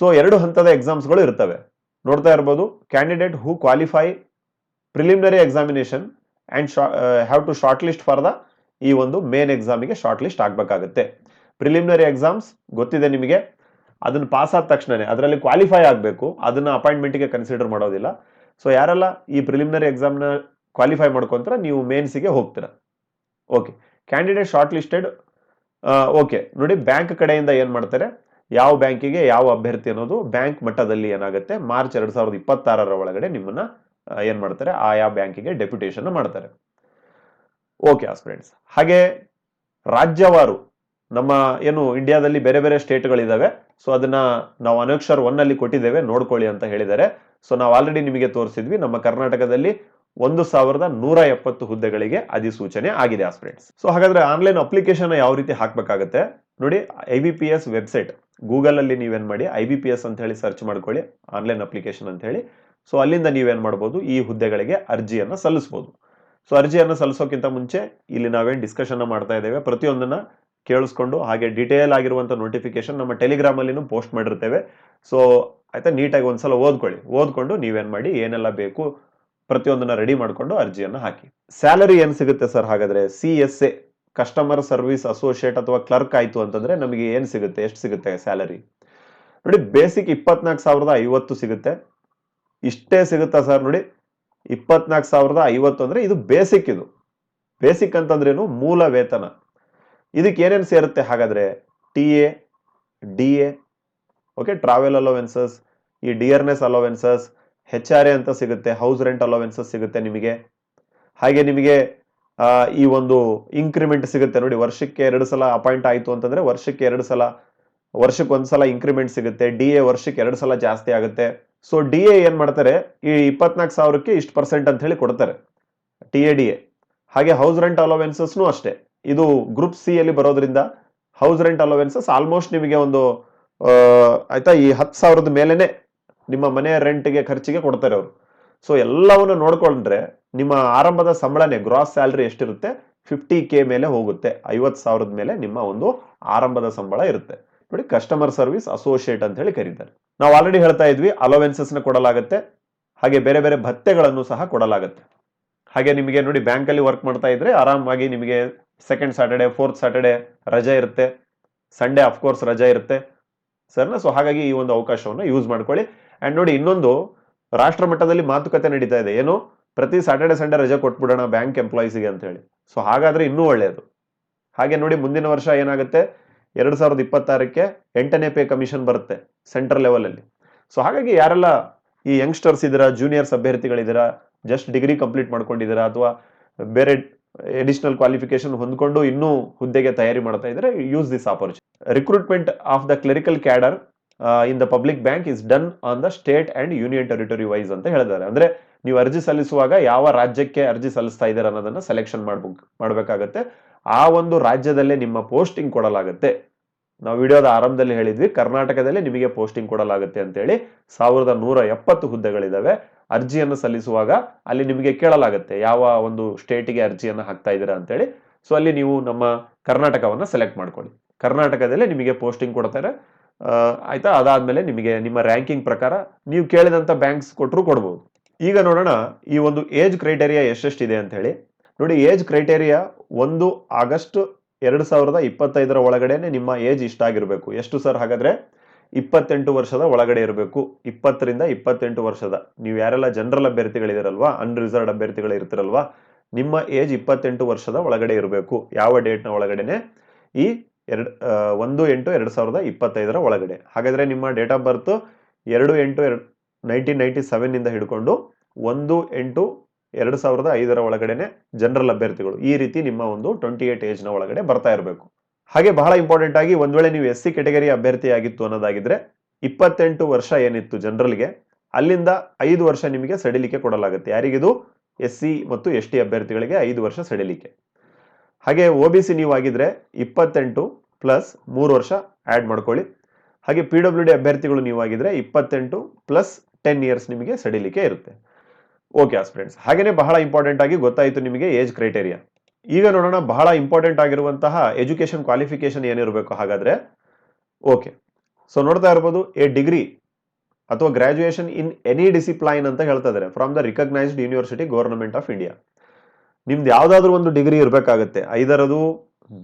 ಸೊ ಎರಡು ಹಂತದ ಎಕ್ಸಾಮ್ಸ್ಗಳು ಇರ್ತವೆ. ನೋಡ್ತಾ ಇರ್ಬೋದು candidate who qualify preliminary examination and have to short list for the ಈ ಒಂದು ಮೇನ್ ಎಕ್ಸಾಮಿಗೆ ಶಾರ್ಟ್ ಲಿಸ್ಟ್ ಆಗಬೇಕಾಗುತ್ತೆ. ಪ್ರಿಲಿಮಿನರಿ ಎಕ್ಸಾಮ್ಸ್ ಗೊತ್ತಿದೆ ನಿಮಗೆ? ಅದನ್ನು ಪಾಸ್ ಆದ ತಕ್ಷಣವೇ ಅದರಲ್ಲಿ ಕ್ವಾಲಿಫೈ ಆಗಬೇಕು. ಅದನ್ನು ಅಪಾಯಿಂಟ್ಮೆಂಟಿಗೆ ಕನ್ಸಿಡರ್ ಮಾಡೋದಿಲ್ಲ. ಸೊ ಯಾರೆಲ್ಲ ಈ ಪ್ರಿಲಿಮಿನರಿ ಎಕ್ಸಾಮ್ನ ಕ್ವಾಲಿಫೈ ಮಾಡ್ಕೊಂತರ, ನೀವು ಮೇನ್ಸಿಗೆ ಹೋಗ್ತೀರಾ. Okay candidate short listed okay ನೋಡಿ ಬ್ಯಾಂಕ್ ಕಡೆಯಿಂದ ಏನು ಮಾಡ್ತಾರೆ? ಯಾವ ಬ್ಯಾಂಕಿಗೆ ಯಾವ ಅಭ್ಯರ್ಥಿ ಅನ್ನೋದು ಬ್ಯಾಂಕ್ ಮಟ್ಟದಲ್ಲಿ ಏನಾಗುತ್ತೆ? ಮಾರ್ಚ್ ಎರಡು ಸಾವಿರದ ಇಪ್ಪತ್ತಾರರ ಒಳಗಡೆ ನಿಮ್ಮನ್ನು ಏನ್ ಮಾಡ್ತಾರೆ? ಆಯಾ ಬ್ಯಾಂಕಿಗೆ ಡೆಪ್ಯುಟೇಷನ್ ಮಾಡ್ತಾರೆ. Okay friends. ಹಾಗೆ ರಾಜ್ಯವಾರು, ನಮ್ಮ ಏನು ಇಂಡಿಯಾದಲ್ಲಿ ಬೇರೆ ಬೇರೆ ಸ್ಟೇಟ್ಗಳಿದ್ದಾವೆ. ಸೊ ಅದನ್ನ ನಾವು ಅನಕ್ಷರ್ ಒನ್ ಅಲ್ಲಿ ಕೊಟ್ಟಿದ್ದೇವೆ, ನೋಡ್ಕೊಳ್ಳಿ ಅಂತ ಹೇಳಿದ್ದಾರೆ. ಸೊ ನಾವು ಆಲ್ರೆಡಿ ನಿಮಗೆ ತೋರಿಸಿದ್ವಿ, ನಮ್ಮ ಕರ್ನಾಟಕದಲ್ಲಿ ಒಂದು ಸಾವಿರದ ನೂರ ಎಪ್ಪತ್ತು ಹುದ್ದೆಗಳಿಗೆ ಅಧಿಸೂಚನೆ ಆಗಿದೆ ಫ್ರೆಂಡ್ಸ್. ಸೊ ಹಾಗಾದ್ರೆ ಆನ್ಲೈನ್ ಅಪ್ಲಿಕೇಶನ್ ಯಾವ ರೀತಿ ಹಾಕ್ಬೇಕಾಗತ್ತೆ? ನೋಡಿ, I B P S website. Google ಅಲ್ಲಿ ನೀವೇನ್ ಮಾಡಿ, ಐ ಬಿ ಪಿ ಎಸ್ ಅಂತ ಹೇಳಿ ಸರ್ಚ್ ಮಾಡ್ಕೊಳ್ಳಿ, ಆನ್ಲೈನ್ ಅಪ್ಲಿಕೇಶನ್ ಅಂತ ಹೇಳಿ. ಸೊ ಅಲ್ಲಿಂದ ನೀವೇನು ಮಾಡ್ಬೋದು? ಈ ಹುದ್ದೆಗಳಿಗೆ ಅರ್ಜಿಯನ್ನು ಸಲ್ಲಿಸಬಹುದು ಸೊ ಅರ್ಜಿಯನ್ನು ಸಲ್ಲಿಸೋಕ್ಕಿಂತ ಮುಂಚೆ ಇಲ್ಲಿ ನಾವೇನು ಡಿಸ್ಕಷನ್ ಮಾಡ್ತಾ ಇದ್ದೇವೆ? ಪ್ರತಿಯೊಂದನ್ನ ಕೇಳಿಸ್ಕೊಂಡು ಹಾಗೆ ಡಿಟೇಲ್ ಆಗಿರುವಂಥ ನೋಟಿಫಿಕೇಶನ್ ನಮ್ಮ ಟೆಲಿಗ್ರಾಮ್ ಅಲ್ಲಿನೂ ಪೋಸ್ಟ್ ಮಾಡಿರ್ತೇವೆ. ಸೊ ಆಯಿತಾ? ನೀಟಾಗಿ ಒಂದ್ಸಲ ಓದ್ಕೊಳ್ಳಿ. ಓದ್ಕೊಂಡು ನೀವೇನು ಮಾಡಿ? ಏನೆಲ್ಲ ಬೇಕು? ಪ್ರತಿಯೊಂದನ್ನ ರೆಡಿ ಮಾಡಿಕೊಂಡು ಅರ್ಜಿಯನ್ನು ಹಾಕಿ. ಸ್ಯಾಲರಿ ಏನು ಸಿಗುತ್ತೆ ಸರ್ ಹಾಗಾದ್ರೆ? C S A customer service associate ಅಥವಾ ಕ್ಲರ್ಕ್ ಆಯ್ತು ಅಂತಂದ್ರೆ ನಮಗೆ ಏನು ಸಿಗುತ್ತೆ? ಎಷ್ಟು ಸಿಗುತ್ತೆ ಸ್ಯಾಲರಿ ನೋಡಿ ಬೇಸಿಕ್ ಇಪ್ಪತ್ನಾಲ್ಕು ಸಾವಿರದ ಐವತ್ತು ಸಿಗುತ್ತೆ. ಇಷ್ಟೇ ಸಿಗುತ್ತಾ ಸರ್ ನೋಡಿ? ಇಪ್ಪತ್ನಾಲ್ಕು ಸಾವಿರದ ಐವತ್ತು ಅಂದ್ರೆ ಇದು ಬೇಸಿಕ್ ಇದು. ಬೇಸಿಕ್ ಅಂತಂದ್ರೇನು ಮೂಲ ವೇತನ. ಇದಕ್ಕೆ ಏನೇನು ಸೇರುತ್ತೆ? ಹಾಗಾದ್ರೆ T A D A okay travel allowances ಈ dearness allowances H R A ಅಂತ ಸಿಗುತ್ತೆ ಹೌಸ್ ರೆಂಟ್ ಅಲೋವೆನ್ಸಸ್ ಸಿಗುತ್ತೆ ನಿಮಗೆ. ಹಾಗೆ ನಿಮಗೆ ಈ ಒಂದು ಇನ್ಕ್ರಿಮೆಂಟ್ ಸಿಗುತ್ತೆ ನೋಡಿ, ವರ್ಷಕ್ಕೆ ಎರಡು ಸಲ ಅಪಾಯಿಂಟ್ ಆಯಿತು ಅಂತಂದ್ರೆ ವರ್ಷಕ್ಕೆ ಎರಡು ಸಲ, ವರ್ಷಕ್ಕೆ ಒಂದ್ಸಲ ಇನ್ಕ್ರಿಮೆಂಟ್ ಸಿಗುತ್ತೆ ಡಿ ಎ ವರ್ಷಕ್ಕೆ ಎರಡು ಸಲ ಜಾಸ್ತಿ ಆಗುತ್ತೆ. ಸೊ ಡಿ ಎ ಏನ್ ಮಾಡ್ತಾರೆ? ಈ ಇಪ್ಪತ್ನಾಲ್ಕು ಸಾವಿರಕ್ಕೆ ಇಷ್ಟು ಪರ್ಸೆಂಟ್ ಅಂತ ಹೇಳಿ ಕೊಡ್ತಾರೆ. ಟಿ ಎ ಡಿ ಎ ಹಾಗೆ ಹೌಸ್ ರೆಂಟ್ ಅಲೋವೆನ್ಸಸ್ನು ಅಷ್ಟೇ. ಇದು ಗ್ರೂಪ್ ಸಿ ಅಲ್ಲಿ ಬರೋದ್ರಿಂದ ಹೌಸ್ ರೆಂಟ್ ಅಲೋವೆನ್ಸಸ್ ಆಲ್ಮೋಸ್ಟ್ ನಿಮಗೆ ಒಂದು ಆಯ್ತಾ ಈ ಹತ್ತು ಸಾವಿರದ ಮೇಲೆನೆ ನಿಮ್ಮ ಮನೆಯ ರೆಂಟ್ಗೆ ಖರ್ಚಿಗೆ ಕೊಡ್ತಾರೆ ಅವರು. ಸೊ ಎಲ್ಲವನ್ನು ನೋಡ್ಕೊಂಡ್ರೆ ನಿಮ್ಮ ಆರಂಭದ ಸಂಬಳನೇ ಗ್ರಾಸ್ ಸ್ಯಾಲ್ರಿ ಎಷ್ಟಿರುತ್ತೆ? ಫಿಫ್ಟಿ ಕೆ ಮೇಲೆ ಹೋಗುತ್ತೆ. ಐವತ್ತು ಸಾವಿರದ ಮೇಲೆ ನಿಮ್ಮ ಒಂದು ಆರಂಭದ ಸಂಬಳ ಇರುತ್ತೆ. ನೋಡಿ ಕಸ್ಟಮರ್ ಸರ್ವಿಸ್ ಅಸೋಸಿಯೇಟ್ ಅಂತ ಹೇಳಿ ಕರೀತಾರೆ. ನಾವು ಆಲ್ರೆಡಿ ಹೇಳ್ತಾ ಇದ್ವಿ ಅಲೋವೆನ್ಸಸ್ನ ಕೊಡಲಾಗುತ್ತೆ, ಹಾಗೆ ಬೇರೆ ಬೇರೆ ಭತ್ಯೆಗಳನ್ನು ಸಹ ಕೊಡಲಾಗುತ್ತೆ. ಹಾಗೆ ನಿಮಗೆ ನೋಡಿ ಬ್ಯಾಂಕ್ ಅಲ್ಲಿ ವರ್ಕ್ ಮಾಡ್ತಾ ಇದ್ರೆ ಆರಾಮಾಗಿ ನಿಮಗೆ ಸೆಕೆಂಡ್ ಸ್ಯಾಟರ್ಡೆ ಫೋರ್ತ್ ಸ್ಯಾಟರ್ಡೆ ರಜೆ ಇರುತ್ತೆ. ಸಂಡೇ ಅಫ್ಕೋರ್ಸ್ ರಜೆ ಇರುತ್ತೆ. ಸರ್ನ ಸೊ ಹಾಗಾಗಿ ಈ ಒಂದು ಅವಕಾಶವನ್ನು ಯೂಸ್ ಮಾಡ್ಕೊಳ್ಳಿ. ಅಂಡ್ ನೋಡಿ, ಇನ್ನೊಂದು, ರಾಷ್ಟ್ರ ಮಟ್ಟದಲ್ಲಿ ಮಾತುಕತೆ ನಡೀತಾ ಇದೆ. ಏನು? ಪ್ರತಿ ಸ್ಯಾಟರ್ಡೆ ಸಂಡೇ ರಜೆ ಕೊಟ್ಬಿಡೋಣ ಬ್ಯಾಂಕ್ ಎಂಪ್ಲಾಯೀಸ್ಗೆ ಅಂತ ಹೇಳಿ. ಸೊ ಹಾಗಾದ್ರೆ ಇನ್ನೂ ಒಳ್ಳೆಯದು ಹಾಗೆ ನೋಡಿ, ಮುಂದಿನ ವರ್ಷ ಏನಾಗುತ್ತೆ? ಎರಡ್ ಸಾವಿರದ ಇಪ್ಪತ್ತಾರಕ್ಕೆ ಎಂಟನೇ ಪೇ ಕಮಿಷನ್ ಬರುತ್ತೆ ಸೆಂಟ್ರಲ್ ಲೆವೆಲಲ್ಲಿ. ಸೊ ಹಾಗಾಗಿ ಯಾರೆಲ್ಲ ಈ ಯಂಗ್ಸ್ಟರ್ಸ್ ಇದ್ದೀರಾ ಜೂನಿಯರ್ಸ್ ಅಭ್ಯರ್ಥಿಗಳಿದ್ದೀರಾ ಜಸ್ಟ್ ಡಿಗ್ರಿ ಕಂಪ್ಲೀಟ್ ಮಾಡ್ಕೊಂಡಿದ್ದೀರಾ ಅಥವಾ ಬೇರೆ ಎಡಿಷನಲ್ ಕ್ವಾಲಿಫಿಕೇಶನ್ ಹೊಂದ್ಕೊಂಡು ಇನ್ನೂ ಹುದ್ದೆಗೆ ತಯಾರಿ ಮಾಡ್ತಾ ಇದ್ರೆ use this opportunity recruitment of the clerical cadre in the public bank is done on the state and union territory wise ಅಂತ ಹೇಳಿದ್ದಾರೆ. ಅಂದ್ರೆ ನೀವು ಅರ್ಜಿ ಸಲ್ಲಿಸುವಾಗ ಯಾವ ರಾಜ್ಯಕ್ಕೆ ಅರ್ಜಿ ಸಲ್ಲಿಸ್ತಾ ಇದ್ದೀರಾ ಅನ್ನೋದನ್ನ ಸೆಲೆಕ್ಷನ್ ಮಾಡ್ಬೇಕು ಮಾಡ್ಬೇಕಾಗತ್ತೆ. ಆ ಒಂದು ರಾಜ್ಯದಲ್ಲೇ ನಿಮ್ಮ ಪೋಸ್ಟಿಂಗ್ ಕೊಡಲಾಗುತ್ತೆ. ನಾವು ವಿಡಿಯೋದ ಆರಂಭದಲ್ಲಿ ಹೇಳಿದ್ವಿ, ಕರ್ನಾಟಕದಲ್ಲಿ ನಿಮಗೆ ಪೋಸ್ಟಿಂಗ್ ಕೊಡಲಾಗುತ್ತೆ ಅಂತೇಳಿ ಸಾವಿರದ ನೂರ ಎಪ್ಪತ್ತು ಹುದ್ದೆಗಳಿದಾವೆ. ಅರ್ಜಿಯನ್ನು ಸಲ್ಲಿಸುವಾಗ ಅಲ್ಲಿ ನಿಮಗೆ ಕೇಳಲಾಗುತ್ತೆ, ಯಾವ ಒಂದು ಸ್ಟೇಟಿಗೆ ಅರ್ಜಿಯನ್ನು ಹಾಕ್ತಾ ಇದ್ದೀರಾ ಅಂತೇಳಿ. ಸೊ ಅಲ್ಲಿ ನೀವು ನಮ್ಮ ಕರ್ನಾಟಕವನ್ನ ಸೆಲೆಕ್ಟ್ ಮಾಡ್ಕೊಳ್ಳಿ. ಕರ್ನಾಟಕದಲ್ಲಿ ನಿಮಗೆ ಪೋಸ್ಟಿಂಗ್ ಕೊಡ್ತಾರೆ. ಆಯ್ತಾ? ಅದಾದ್ಮೇಲೆ ನಿಮಗೆ ನಿಮ್ಮ ರ್ಯಾಂಕಿಂಗ್ ಪ್ರಕಾರ ನೀವು ಕೇಳಿದಂತ ಬ್ಯಾಂಕ್ಸ್ ಕೊಟ್ಟರು ಕೊಡ್ಬೋದು. ಈಗ ನೋಡೋಣ, ಈ ಒಂದು ಏಜ್ ಕ್ರೈಟೇರಿಯಾ ಎಷ್ಟೆಷ್ಟಿದೆ ಅಂತ ಹೇಳಿ ನೋಡಿ, ಏಜ್ ಕ್ರೈಟೇರಿಯಾ ಒಂದು ಆಗಸ್ಟ್ ಎರಡು ಸಾವಿರದ ಇಪ್ಪತ್ತೈದರ ಒಳಗಡೆನೆ ನಿಮ್ಮ ಏಜ್ ಇಷ್ಟಾಗಿರಬೇಕು ಎಷ್ಟು ಸರ್ ಹಾಗಾದ್ರೆ? ಇಪ್ಪತ್ತೆಂಟು ವರ್ಷದ ಒಳಗಡೆ ಇರಬೇಕು. ಇಪ್ಪತ್ತರಿಂದ ಇಪ್ಪತ್ತೆಂಟು ವರ್ಷದ. ನೀವು ಯಾರೆಲ್ಲ ಜನರಲ್ ಅಭ್ಯರ್ಥಿಗಳಿದಿರಲ್ವಾ? ಅನ್ರಿಸರ್ವ್ಡ್ ಅಭ್ಯರ್ಥಿಗಳು ಇರ್ತಿರಲ್ವಾ ನಿಮ್ಮ ಏಜ್ ಇಪ್ಪತ್ತೆಂಟು ವರ್ಷದ ಒಳಗಡೆ ಇರಬೇಕು. ಯಾವ ಡೇಟ್ನ ಒಳಗಡೆನೆ? ಈ ಎರಡು ಒಂದು ಎಂಟು ಎರಡು ಸಾವಿರದ ಇಪ್ಪತ್ತೈದರ ಒಳಗಡೆ. ಹಾಗಾದ್ರೆ ನಿಮ್ಮ ಡೇಟ್ ಆಫ್ ಬರ್ತ್ ಎರಡು ಎಂಟು ಎರಡು ನೈನ್ಟೀನ್ ನೈಂಟಿ ಸೆವೆನ್ನಿಂದ ಹಿಡ್ಕೊಂಡು ಒಂದು ಎಂಟು ಎರಡು ಸಾವಿರದ ಐದರ ಒಳಗಡೆನೆ ಜನರಲ್ ಅಭ್ಯರ್ಥಿಗಳು. ಈ ರೀತಿ ನಿಮ್ಮ ಒಂದು ಟ್ವೆಂಟಿ ಏಟ್ ಏಜ್ನ ಒಳಗಡೆ ಬರ್ತಾ ಇರಬೇಕು. ಹಾಗೆ ಬಹಳ ಇಂಪಾರ್ಟೆಂಟ್ ಆಗಿ ಒಂದ್ ವೇಳೆ ನೀವು ಎಸ್ ಸಿ ಕೆಟಗರಿ ಅಭ್ಯರ್ಥಿ ಆಗಿತ್ತು ಅನ್ನೋದಾಗಿದ್ರೆ ಇಪ್ಪತ್ತೆಂಟು ವರ್ಷ ಏನಿತ್ತು ಜನರಲ್ಗೆ ಅಲ್ಲಿಂದ ಐದು ವರ್ಷ ನಿಮಗೆ ಸಡಿಲಿಕೆ ಕೊಡಲಾಗುತ್ತೆ. ಯಾರಿಗಿದು? ಎಸ್ ಸಿ ಮತ್ತು ಎಸ್ ಟಿ ಅಭ್ಯರ್ಥಿಗಳಿಗೆ ಐದು ವರ್ಷ ಸಡಿಲಿಕೆ. ಹಾಗೆ ಒ ಬಿ ಸಿ ನೀವು ಆಗಿದ್ರೆ ಇಪ್ಪತ್ತೆಂಟು ಪ್ಲಸ್ ಮೂರು ವರ್ಷ ಆ್ಯಡ್ ಮಾಡ್ಕೊಳ್ಳಿ. ಹಾಗೆ ಪಿ ಡಬ್ಲ್ಯೂ ಡಿ ಅಭ್ಯರ್ಥಿಗಳು ನೀವು ಆಗಿದ್ರೆ ಇಪ್ಪತ್ತೆಂಟು ಪ್ಲಸ್ ಟೆನ್ ಇಯರ್ಸ್ ನಿಮಗೆ ಸಡಿಲಿಕೆ ಇರುತ್ತೆ. ಓಕೆ ಫ್ರೆಂಡ್ಸ್ ಹಾಗೇನೆ ಬಹಳ ಇಂಪಾರ್ಟೆಂಟ್ ಆಗಿ ಗೊತ್ತಾಯಿತು ನಿಮಗೆ ಏಜ್ ಕ್ರೈಟೇರಿಯಾ ಈಗ ನೋಡೋಣ, ಬಹಳ ಇಂಪಾರ್ಟೆಂಟ್ ಆಗಿರುವಂತಹ ಎಜುಕೇಶನ್ ಕ್ವಾಲಿಫಿಕೇಶನ್ ಏನಿರಬೇಕು ಹಾಗಾದ್ರೆ? ಓಕೆ ಸೊ ನೋಡ್ತಾ ಇರ್ಬೋದು ಎ ಡಿಗ್ರಿ ಅಥವಾ ಗ್ರಾಜುಯೇಷನ್ ಇನ್ ಎನಿ ಡಿಸಿಪ್ಲೈನ್ ಅಂತ ಹೇಳ್ತಾ ಇದ್ದಾರೆ from the recognized university government of India ನಿಮ್ದು ಯಾವುದಾದ್ರೂ ಒಂದು ಡಿಗ್ರಿ ಇರಬೇಕಾಗತ್ತೆ. ಐದರದು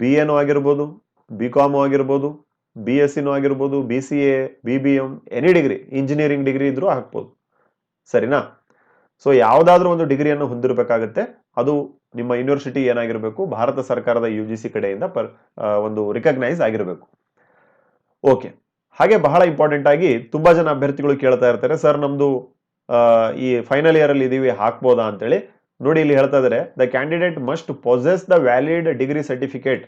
ಬಿ ಎನೂ ಆಗಿರ್ಬೋದು ಬಿ ಕಾಮು ಆಗಿರ್ಬೋದು ಬಿ ಎಸ್ ಸಿನೂ ಆಗಿರ್ಬೋದು B C A B B M any degree engineering degree ಇದ್ರೂ ಹಾಕ್ಬೋದು. ಸರಿನಾ? ಸೊ ಯಾವುದಾದ್ರೂ ಒಂದು ಡಿಗ್ರಿಯನ್ನು ಹೊಂದಿರಬೇಕಾಗತ್ತೆ. ಅದು ನಿಮ್ಮ ಯೂನಿವರ್ಸಿಟಿ ಏನಾಗಿರಬೇಕು, ಭಾರತ ಸರ್ಕಾರದ ಯು ಜಿ ಸಿ ಕಡೆಯಿಂದ ಪರ್ ಒಂದು ರಿಕಗ್ನೈಸ್ ಆಗಿರಬೇಕು. ಓಕೆ ಹಾಗೆ ಬಹಳ ಇಂಪಾರ್ಟೆಂಟ್ ಆಗಿ ತುಂಬಾ ಜನ ಅಭ್ಯರ್ಥಿಗಳು ಕೇಳ್ತಾ ಇರ್ತಾರೆ, ಸರ್, ನಮ್ದು ಈ ಫೈನಲ್ ಇಯರ್ ಅಲ್ಲಿ ಇದೀವಿ, ಹಾಕ್ಬೋದಾ? ಅಂತೇಳಿ. ನೋಡಿ, ಇಲ್ಲಿ ಹೇಳ್ತಾ ಇದ್ದಾರೆ the candidate must possess the valid degree certificate